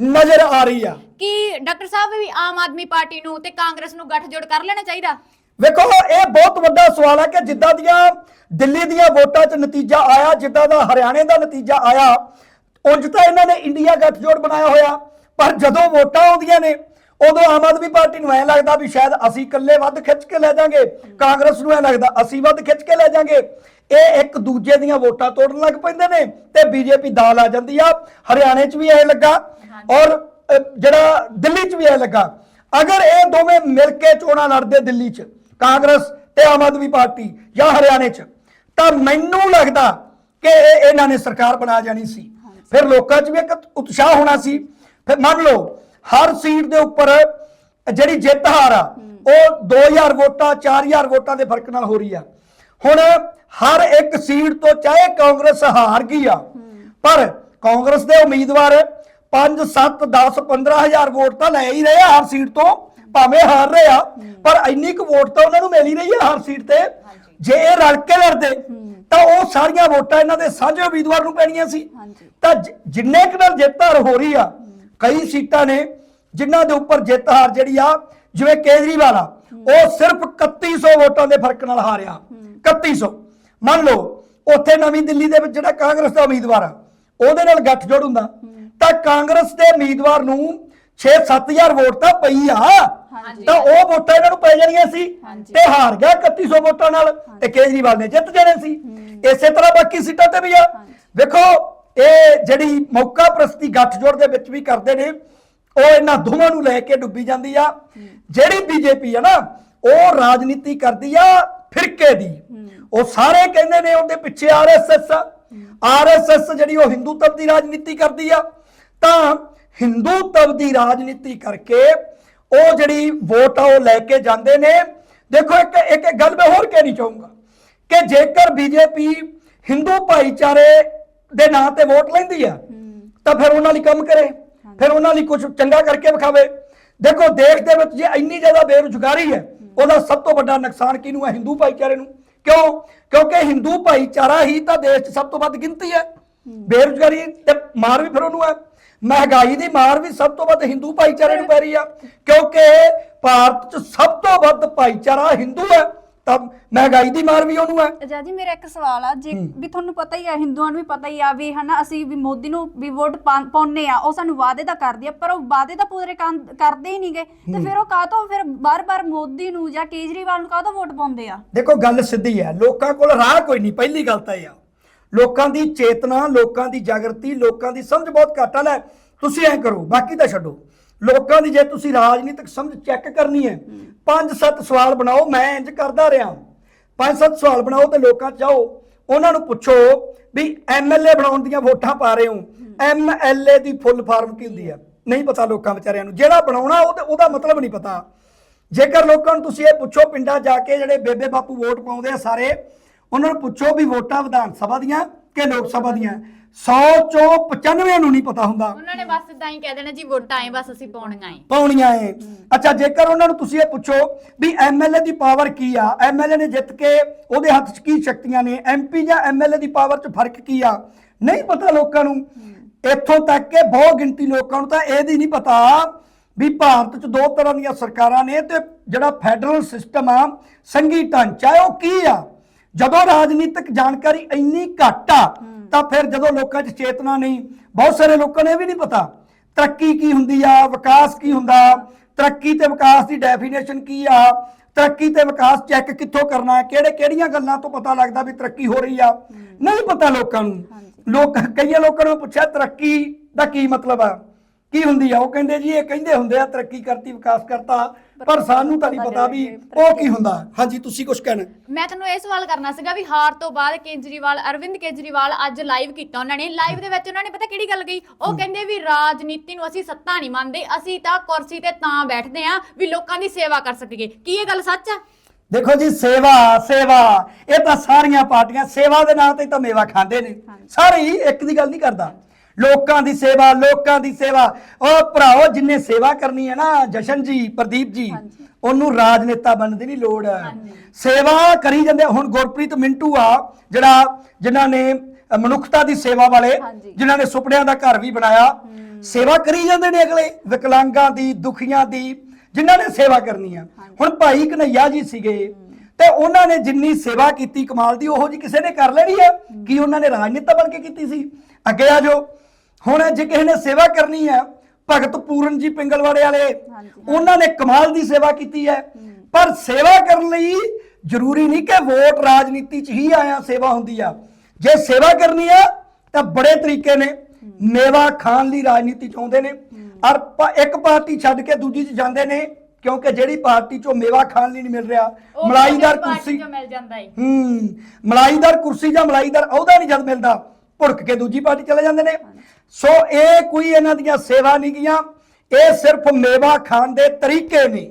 ਨਜ਼ਰ ਆ ਰਹੀ ਆ। ਕੀ ਡਾਕਟਰ ਸਾਹਿਬ ਵੀ ਆਮ ਆਦਮੀ ਪਾਰਟੀ ਨੂੰ ਤੇ ਕਾਂਗਰਸ ਨੂੰ ਗੱਠਜੋੜ ਕਰ ਲੈਣਾ ਚਾਹੀਦਾ? ਵੇਖੋ ਇਹ ਬਹੁਤ ਵੱਡਾ ਸਵਾਲ ਹੈ ਕਿ ਜਿੱਦਾਂ ਦੀਆਂ ਦਿੱਲੀ ਦੀਆਂ ਵੋਟਾਂ 'ਚ ਨਤੀਜਾ ਆਇਆ ਜਿੱਦਾਂ ਦਾ ਹਰਿਆਣੇ ਦਾ ਨਤੀਜਾ ਆਇਆ ਉਂਝ ਤਾਂ ਇਹਨਾਂ ਨੇ ਇੰਡੀਆ ਗੱਠਜੋੜ ਬਣਾਇਆ ਹੋਇਆ ਪਰ ਜਦੋਂ ਵੋਟਾਂ ਆਉਂਦੀਆਂ ਨੇ ਉਦੋਂ ਆਮ ਆਦਮੀ ਪਾਰਟੀ ਨੂੰ ਐ ਲੱਗਦਾ ਵੀ ਸ਼ਾਇਦ ਅਸੀਂ ਇਕੱਲੇ ਵੱਧ ਖਿੱਚ ਕੇ ਲੈ ਜਾਾਂਗੇ ਕਾਂਗਰਸ ਨੂੰ ਐ ਲੱਗਦਾ ਅਸੀਂ ਵੱਧ ਖਿੱਚ ਕੇ ਲੈ ਜਾਾਂਗੇ। ਇਹ ਇੱਕ ਦੂਜੇ ਦੀਆਂ ਵੋਟਾਂ ਤੋੜਨ ਲੱਗ ਪੈਂਦੇ ਨੇ ਤੇ ਬੀਜੇਪੀ ਦਾਲ ਆ ਜਾਂਦੀ ਆ ਹਰਿਆਣੇ 'ਚ ਵੀ ਐ ਲੱਗਾ ਔਰ ਜਿਹੜਾ ਦਿੱਲੀ 'ਚ ਵੀ ਐ ਲੱਗਾ। ਅਗਰ ਇਹ ਦੋਵੇਂ ਮਿਲ ਕੇ ਚੋਣਾਂ ਲੜਦੇ ਦਿੱਲੀ 'ਚ ਕਾਂਗਰਸ ਤੇ ਆਮ ਆਦਮੀ ਪਾਰਟੀ ਜਾਂ ਹਰਿਆਣੇ 'ਚ ਤਾਂ ਮੈਨੂੰ ਲੱਗਦਾ ਕਿ ਇਹ- ਇਹਨਾਂ ਨੇ ਸਰਕਾਰ ਬਣਾ ਜਾਣੀ ਸੀ। ਫਿਰ ਲੋਕਾਂ 'ਚ ਵੀ ਇੱਕ ਉਤਸ਼ਾਹ ਹੋਣਾ ਸੀ। ਫਿਰ ਮੰਨ ਲਓ, ਹਰ ਸੀਟ ਦੇ ਉੱਪਰ ਜਿਹੜੀ ਜਿੱਤ ਹਾਰ ਆ, ਉਹ 2000 ਵੋਟਾਂ 4000 ਵੋਟਾਂ ਦੇ ਫ਼ਰਕ ਨਾਲ ਹੋ ਰਹੀ ਆ। ਹੁਣ ਹਰ ਇੱਕ ਸੀਟ ਤੋਂ ਚਾਹੇ ਕਾਂਗਰਸ ਹਾਰ ਗਈ ਆ, ਪਰ ਕਾਂਗਰਸ ਦੇ ਉਮੀਦਵਾਰ 5 7 10 15000 ਵੋਟ ਤਾਂ ਲੈ ਹੀ ਰਹੇ ਆ ਹਰ ਸੀਟ ਤੋਂ, ਭਾਵੇਂ ਹਾਰ ਰਹੇ ਆ, ਪਰ ਇੰਨੀ ਕੁ ਵੋਟ ਤਾਂ ਉਹਨਾਂ ਨੂੰ ਮਿਲ ਹੀ ਰਹੀ ਆ ਹਰ ਸੀਟ ਤੇ। ਜੇ ਇਹ ਰਲ ਕੇ ਲੜਦੇ ਤਾਂ ਉਹ ਸਾਰੀਆਂ ਵੋਟਾਂ ਇਹਨਾਂ ਦੇ ਸਾਂਝੇ ਉਮੀਦਵਾਰ ਨੂੰ ਪੈਣੀਆਂ ਸੀ। ਤਾਂ ਜਿੰਨੇ ਕੁ ਨਾਲ ਜਿੱਤ ਹਾਰ ਹੋ ਰਹੀ ਆ ਕਈ ਸੀਟਾਂ ਨੇ ਜਿਨ੍ਹਾਂ ਦੇ ਉੱਪਰ ਜਿੱਤ ਹਾਰ ਜਿਹੜੀ ਆ ਜਿਵੇਂ ਕੇਜਰੀਵਾਲ ਆ ਉਹ ਸਿਰਫ 3100 ਵੋਟਾਂ ਦੇ ਫ਼ਰਕ ਨਾਲ ਹਾਰਿਆ। 3100 ਮੰਨ ਲਓ ਉੱਥੇ ਨਵੀਂ ਦਿੱਲੀ ਦੇ ਵਿੱਚ ਜਿਹੜਾ ਕਾਂਗਰਸ ਦਾ ਉਮੀਦਵਾਰ ਆ ਉਹਦੇ ਨਾਲ ਗੱਠਜੋੜ ਹੁੰਦਾ। ਤਾਂ ਕਾਂਗਰਸ ਦੇ ਉਮੀਦਵਾਰ ਨੂੰ 6-7000 ਵੋਟ ਤਾਂ ਪਈ ਆ। ਤਾਂ ਉਹ ਵੋਟਾਂ ਇਹਨਾਂ ਨੂੰ ਪੈ ਜਾਣੀਆਂ ਸੀ ਤੇ ਹਾਰ ਗਿਆ 3100 ਵੋਟਾਂ ਨਾਲ ਤੇ ਕੇਜਰੀਵਾਲ ਨੇ ਜਿੱਤ ਜਾਣੇ ਸੀ। ਇਸੇ ਤਰ੍ਹਾਂ ਬਾਕੀ ਸੀਟਾਂ ਤੇ ਵੀ ਆ। ਵੇਖੋ ਇਹ ਜਿਹੜੀ ਮੌਕਾ ਪ੍ਰਸਤੀ ਗੱਠਜੋੜ ਦੇ ਵਿੱਚ ਵੀ ਕਰਦੇ ਨੇ ਉਹ ਇਹਨਾਂ ਦੋਵਾਂ ਨੂੰ ਲੈ ਕੇ ਡੁੱਬੀ ਜਾਂਦੀ ਆ। ਜਿਹੜੀ ਬੀਜੇਪੀ ਆ ਨਾ ਉਹ ਰਾਜਨੀਤੀ ਕਰਦੀ ਆ ਫਿਰਕੇ ਦੀ। ਉਹ ਸਾਰੇ ਕਹਿੰਦੇ ਨੇ ਉਹਦੇ ਪਿੱਛੇ ਆਰਐਸਐਸ ਆਰਐਸਐਸ ਜਿਹੜੀ ਉਹ ਹਿੰਦੂਤਵ ਦੀ ਰਾਜਨੀਤੀ ਕਰਦੀ ਆ। ਤਾਂ ਹਿੰਦੂਤਵ ਦੀ ਰਾਜਨੀਤੀ ਕਰਕੇ ਉਹ ਜਿਹੜੀ ਵੋਟ ਆ ਉਹ ਲੈ ਕੇ ਜਾਂਦੇ ਨੇ। ਦੇਖੋ ਇੱਕ ਇੱਕ ਗੱਲ ਮੈਂ ਹੋਰ ਕਹਿਣੀ ਚਾਹੂੰਗਾ ਕਿ ਜੇਕਰ ਬੀਜੇਪੀ ਹਿੰਦੂ ਭਾਈਚਾਰੇ ਦੇ ਨਾਂ ਤੇ ਵੋਟ ਲੈਂਦੀ ਆ ਤਾਂ ਫਿਰ ਉਹਨਾਂ ਲਈ ਕੰਮ ਕਰੇ। ਫਿਰ ਉਹਨਾਂ ਲਈ ਕੁਝ ਚੰਗਾ ਕਰਕੇ ਵਿਖਾਵੇ। ਦੇਖੋ ਦੇਸ਼ ਦੇ ਵਿੱਚ ਜੇ ਇੰਨੀ ਜ਼ਿਆਦਾ ਬੇਰੁਜ਼ਗਾਰੀ ਹੈ ਉਹਦਾ ਸਭ ਤੋਂ ਵੱਡਾ ਨੁਕਸਾਨ ਕਿਹਨੂੰ ਹੈ? ਹਿੰਦੂ ਭਾਈਚਾਰੇ ਨੂੰ। ਕਿਉਂ? ਕਿਉਂਕਿ ਹਿੰਦੂ ਭਾਈਚਾਰਾ ਹੀ ਤਾਂ ਦੇਸ਼ 'ਚ ਸਭ ਤੋਂ ਵੱਧ ਗਿਣਤੀ ਹੈ। ਬੇਰੁਜ਼ਗਾਰੀ ਤੇ ਮਾਰ ਵੀ ਫਿਰ ਉਹਨੂੰ ਹੈ। ਮਹਿੰਗਾਈ ਦੀ ਮਾਰ ਵੀ ਸਭ ਤੋਂ ਵੱਧ ਹਿੰਦੂ ਭਾਈਚਾਰੇ ਨੂੰ ਪੈ ਰਹੀ ਆ। ਕਿਉਂਕਿ ਭਾਰਤ 'ਚ ਸਭ ਤੋਂ ਵੱਧ ਭਾਈਚਾਰਾ ਹਿੰਦੂ ਹੈ ਤਾਂ ਮਹਿੰਗਾਈ ਦੀ ਮਾਰ ਵੀ ਉਹਨੂੰ ਹੈ। ਅਜਾ ਜੀ ਮੇਰਾ ਇੱਕ ਸਵਾਲ ਆ। ਜੇ ਵੀ ਤੁਹਾਨੂੰ ਪਤਾ ਹੀ ਆ ਹਿੰਦੂਆਂ ਨੂੰ ਵੀ ਪਤਾ ਹੀ ਆ ਵੀ ਹਨਾ ਅਸੀਂ ਵੀ ਮੋਦੀ ਨੂੰ ਵੀ ਵੋਟ ਪਾ- ਪਾਉਂਦੇ ਆ ਉਹ ਸਾਨੂੰ ਵਾਅਦੇ ਤਾਂ ਕਰਦੀ ਆ ਪਰ ਉਹ ਵਾਅਦੇ ਤਾਂ ਪੂਰੇ ਕਰਦੇ ਹੀ ਨਹੀਂਗੇ ਤੇ ਫਿਰ ਉਹ ਕਾਹਤੋਂ ਫਿਰ ਬਾਰ-ਬਾਰ ਮੋਦੀ ਨੂੰ ਜਾਂ ਕੇਜਰੀਵਾਲ ਨੂੰ ਕਾਹਤੋਂ ਵੋਟ ਪਾਉਂਦੇ ਆ? ਦੇਖੋ ਗੱਲ ਸਿੱਧੀ ਹੈ ਲੋਕਾਂ ਕੋਲ ਰਾਹ ਕੋਈ ਨਹੀਂ ਪਹਿਲੀ ਗੱਲ ਤਾਂ ਇਹ ਆ। ਲੋਕਾਂ ਦੀ ਚੇਤਨਾ ਲੋਕਾਂ ਦੀ ਜਾਗਰਤੀ ਲੋਕਾਂ ਦੀ ਸਮਝ ਬਹੁਤ ਘੱਟ ਆ ਲੈ। ਤੁਸੀਂ ਐਂ ਕਰੋ ਬਾਕੀ ਤਾਂ ਛੱਡੋ। ਲੋਕਾਂ ਦੀ ਜੇ ਤੁਸੀਂ ਰਾਜਨੀਤਿਕ ਸਮਝ ਚੈੱਕ ਕਰਨੀ ਹੈ ਪੰਜ ਸੱਤ ਸਵਾਲ ਬਣਾਓ ਮੈਂ ਇੰਜ ਕਰਦਾ ਰਿਹਾ। ਪੰਜ ਸੱਤ ਸਵਾਲ ਬਣਾਓ ਤੇ ਲੋਕਾਂ 'ਚ ਜਾਓ। ਉਹਨਾਂ ਨੂੰ ਪੁੱਛੋ ਵੀ ਐਮਐਲਏ ਬਣਾਉਣ ਦੀਆਂ ਵੋਟਾਂ ਪਾ ਰਹੇ ਹੋ। ਐਮਐਲਏ ਦੀ ਫੁੱਲ ਫਾਰਮ ਕੀ ਹੁੰਦੀ ਹੈ ਨਹੀਂ ਪਤਾ ਲੋਕਾਂ ਵਿਚਾਰਿਆਂ ਨੂੰ। ਜਿਹੜਾ ਬਣਾਉਣਾ ਉਹ ਤੇ ਉਹਦਾ ਮਤਲਬ ਨਹੀਂ ਪਤਾ। ਜੇਕਰ ਲੋਕਾਂ ਨੂੰ ਤੁਸੀਂ ਇਹ ਪੁੱਛੋ ਪਿੰਡਾਂ ਜਾ ਕੇ ਜਿਹੜੇ ਬੇਬੇ ਬਾਪੂ ਵੋਟ ਪਾਉਂਦੇ ਆ ਸਾਰੇ ਉਹਨਾਂ ਨੂੰ ਪੁੱਛੋ ਵੀ ਵੋਟਾਂ ਵਿਧਾਨ ਸਭਾ ਦੀਆਂ ਕਿ ਲੋਕ ਸਭਾ ਦੀਆਂ। 100 ਚੋਂ 95 ਨੂੰ ਨਹੀਂ ਪਤਾ ਹੁੰਦਾ। ਉਹਨਾਂ ਨੇ ਬਸ ਇਦਾਂ ਹੀ ਕਹਿ ਦੇਣਾ ਜੀ ਵੋਟਾਂ ਐ ਬਸ ਅਸੀਂ ਪਾਉਣੀਆਂ ਐ ਪਾਉਣੀਆਂ ਏ। ਅੱਛਾ ਜੇਕਰ ਉਹਨਾਂ ਨੂੰ ਤੁਸੀਂ ਇਹ ਪੁੱਛੋ ਵੀ ਐਮਐਲਏ ਦੀ ਪਾਵਰ ਕੀ ਆ? ਐਮਐਲਏ ਨੇ ਜਿੱਤ ਕੇ ਉਹਦੇ ਹੱਥ 'ਚ ਕੀ ਸ਼ਕਤੀਆਂ ਨੇ? ਐਮਪੀ ਜਾਂ ਐਮਐਲਏ ਦੀ ਪਾਵਰ 'ਚ ਫ਼ਰਕ ਕੀ ਆ? ਨਹੀਂ ਪਤਾ ਲੋਕਾਂ ਨੂੰ। ਇੱਥੋਂ ਤੱਕ ਕਿ ਬਹੁ ਗਿਣਤੀ ਲੋਕਾਂ ਨੂੰ ਤਾਂ ਇਹਦੀ ਨਹੀਂ ਪਤਾ ਵੀ ਭਾਰਤ 'ਚ ਦੋ ਤਰ੍ਹਾਂ ਦੀਆਂ ਸਰਕਾਰਾਂ ਨੇ ਤੇ ਜਿਹੜਾ ਫੈਡਰਲ ਸਿਸਟਮ ਆ ਸੰਘੀ ਢਾਂਚਾ ਉਹ ਕੀ ਆ? ਜਦੋਂ ਰਾਜਨੀਤਿਕ ਜਾਣਕਾਰੀ ਇੰਨੀ ਘੱਟ ਆ ਤਾਂ ਫਿਰ ਜਦੋਂ ਲੋਕਾਂ 'ਚ ਚੇਤਨਾ ਨਹੀਂ ਬਹੁਤ ਸਾਰੇ ਲੋਕਾਂ ਨੂੰ ਇਹ ਵੀ ਨਹੀਂ ਪਤਾ ਤਰੱਕੀ ਕੀ ਹੁੰਦੀ ਆ ਵਿਕਾਸ ਕੀ ਹੁੰਦਾ ਤਰੱਕੀ ਤੇ ਵਿਕਾਸ ਦੀ ਡੈਫੀਨੇਸ਼ਨ ਕੀ ਆ ਤਰੱਕੀ ਤੇ ਵਿਕਾਸ ਚੈੱਕ ਕਿੱਥੋਂ ਕਰਨਾ ਹੈ ਕਿਹੜੇ ਕਿਹੜੀਆਂ ਗੱਲਾਂ ਤੋਂ ਪਤਾ ਲੱਗਦਾ ਵੀ ਤਰੱਕੀ ਹੋ ਰਹੀ ਆ। ਨਹੀਂ ਪਤਾ ਲੋਕਾਂ ਨੂੰ। ਲੋਕ ਕਈਆਂ ਲੋਕਾਂ ਨੂੰ ਪੁੱਛਿਆ ਤਰੱਕੀ ਦਾ ਕੀ ਮਤਲਬ ਆ ਕੀ ਹੁੰਦੀ ਆ? ਉਹ ਕਹਿੰਦੇ ਜੀ ਇਹ ਕਹਿੰਦੇ ਹੁੰਦੇ ਆ ਤਰੱਕੀ ਕਰਤੀ ਵਿਕਾਸ ਕਰਤਾ। ਪਰ ਸਾਨੂੰ ਤਾਂ ਨਹੀਂ ਪਤਾ ਵੀ ਉਹ ਕੀ ਹੁੰਦਾ ਹਾਂਜੀ ਤੁਸੀਂ ਕੁਝ ਕਹਿਣਾ ਮੈਂ ਤੁਹਾਨੂੰ ਇਹ ਸਵਾਲ ਕਰਨਾ ਸੀਗਾ ਵੀ ਹਾਰ ਤੋਂ ਬਾਅਦ ਕੇਜਰੀਵਾਲ ਅਰਵਿੰਦ ਕੇਜਰੀਵਾਲ ਅੱਜ ਲਾਈਵ ਕੀਤਾ ਉਹਨਾਂ ਨੇ। ਲਾਈਵ ਦੇ ਵਿੱਚ ਉਹਨਾਂ ਨੇ ਪਤਾ ਕਿਹੜੀ ਗੱਲ ਕਹੀ? ਉਹ ਕਹਿੰਦੇ ਵੀ ਰਾਜਨੀਤੀ ਨੂੰ ਅਸੀਂ ਸੱਤਾ ਨਹੀਂ ਮੰਨਦੇ ਅਸੀਂ ਤਾਂ ਕੁਰਸੀ ਤੇ ਤਾਂ ਬੈਠਦੇ ਆਂ ਵੀ ਲੋਕਾਂ ਦੀ ਸੇਵਾ ਕਰ ਸਕੀਏ। ਕੀ ਇਹ ਗੱਲ ਸੱਚ ਆ? ਦੇਖੋ ਜੀ ਸੇਵਾ ਸੇਵਾ ਇਹ ਤਾਂ ਸਾਰੀਆਂ ਪਾਰਟੀਆਂ ਸੇਵਾ ਦੇ ਨਾਂ ਤੇ ਤਾਂ ਮੇਵਾ ਖਾਂਦੇ ਨੇ। ਸਾਰੇ ਹੀ ਇੱਕ ਦੀ ਗੱਲ ਨਹੀਂ ਕਰਦਾ। ਲੋਕਾਂ ਦੀ ਸੇਵਾ ਲੋਕਾਂ ਦੀ ਸੇਵਾ। ਉਹ ਭਰਾਓ ਜਿੰਨੇ ਸੇਵਾ ਕਰਨੀ ਹੈ ਨਾ ਜਸ਼ਨ ਜੀ ਪ੍ਰਦੀਪ ਜੀ ਉਹਨੂੰ ਰਾਜਨੇਤਾ ਬਣਨ ਦੀ ਨਹੀਂ ਲੋੜ ਸੇਵਾ ਕਰੀ ਜਾਂਦੇ ਹੁਣ ਗੁਰਪ੍ਰੀਤ ਮਿੰਟੂ ਆ ਜਿਹੜਾ ਜਿਨ੍ਹਾਂ ਨੇ ਮਨੁੱਖਤਾ ਦੀ ਸੇਵਾ ਵਾਲੇ। ਜਿਨ੍ਹਾਂ ਨੇ ਸੁਪਨਿਆਂ ਦਾ ਘਰ ਵੀ ਬਣਾਇਆ। ਸੇਵਾ ਕਰੀ ਜਾਂਦੇ ਨੇ ਅਗਲੇ। ਵਿਕਲਾਂਗਾਂ ਦੀ ਦੁਖੀਆਂ ਦੀ ਜਿਨ੍ਹਾਂ ਨੇ ਸੇਵਾ ਕਰਨੀ ਆ। ਹੁਣ ਭਾਈ ਕਨਈਆ ਜੀ ਸੀਗੇ ਤੇ ਉਹਨਾਂ ਨੇ ਜਿੰਨੀ ਸੇਵਾ ਕੀਤੀ ਕਮਾਲ ਦੀ ਉਹੋ ਜੀ ਕਿਸੇ ਨੇ ਕਰ ਲੈਣੀ ਆ। ਕੀ ਉਹਨਾਂ ਨੇ ਰਾਜਨੇਤਾ ਬਣ ਕੇ ਕੀਤੀ ਸੀ? ਅੱਗੇ ਆ ਜਾਓ। ਹੁਣ ਜੇ ਕਿਸੇ ਨੇ ਸੇਵਾ ਕਰਨੀ ਆ ਭਗਤ ਪੂਰਨ ਜੀ ਪਿੰਗਲਵਾੜੇ ਵਾਲੇ ਉਹਨਾਂ ਨੇ ਕਮਾਲ ਦੀ ਸੇਵਾ ਕੀਤੀ ਹੈ। ਪਰ ਸੇਵਾ ਕਰਨ ਲਈ ਜ਼ਰੂਰੀ ਨਹੀਂ ਕਿ ਵੋਟ ਰਾਜਨੀਤੀ 'ਚ ਹੀ ਆਇਆ ਸੇਵਾ ਹੁੰਦੀ ਆ। ਜੇ ਸੇਵਾ ਕਰਨੀ ਆ ਤਾਂ ਬੜੇ ਤਰੀਕੇ ਨੇ। ਮੇਵਾ ਖਾਣ ਲਈ ਰਾਜਨੀਤੀ ਚ ਆਉਂਦੇ ਨੇ। ਔਰ ਇੱਕ ਪਾਰਟੀ ਛੱਡ ਕੇ ਦੂਜੀ 'ਚ ਜਾਂਦੇ ਨੇ ਕਿਉਂਕਿ ਜਿਹੜੀ ਪਾਰਟੀ 'ਚੋਂ ਮੇਵਾ ਖਾਣ ਲਈ ਨਹੀਂ ਮਿਲ ਰਿਹਾ ਮਲਾਈਦਾਰ ਕੁਰਸੀ ਮਿਲ ਜਾਂਦਾ ਏ। ਹੂੰ ਮਲਾਈਦਾਰ ਕੁਰਸੀ ਜਾਂ ਮਲਾਈਦਾਰ ਅਹੁਦਾ ਨਹੀਂ ਜਦ ਮਿਲਦਾ ਭੁੜਕ ਕੇ ਦੂਜੀ ਪਾਰਟੀ ਚਲੇ ਜਾਂਦੇ ਨੇ। ਸੋ ਇਹ ਕੋਈ ਇਹਨਾਂ ਦੀਆਂ ਸੇਵਾ ਨਹੀਂ ਗੀਆਂ ਇਹ ਸਿਰਫ ਮੇਵਾ ਖਾਣ ਦੇ ਤਰੀਕੇ ਨੇ।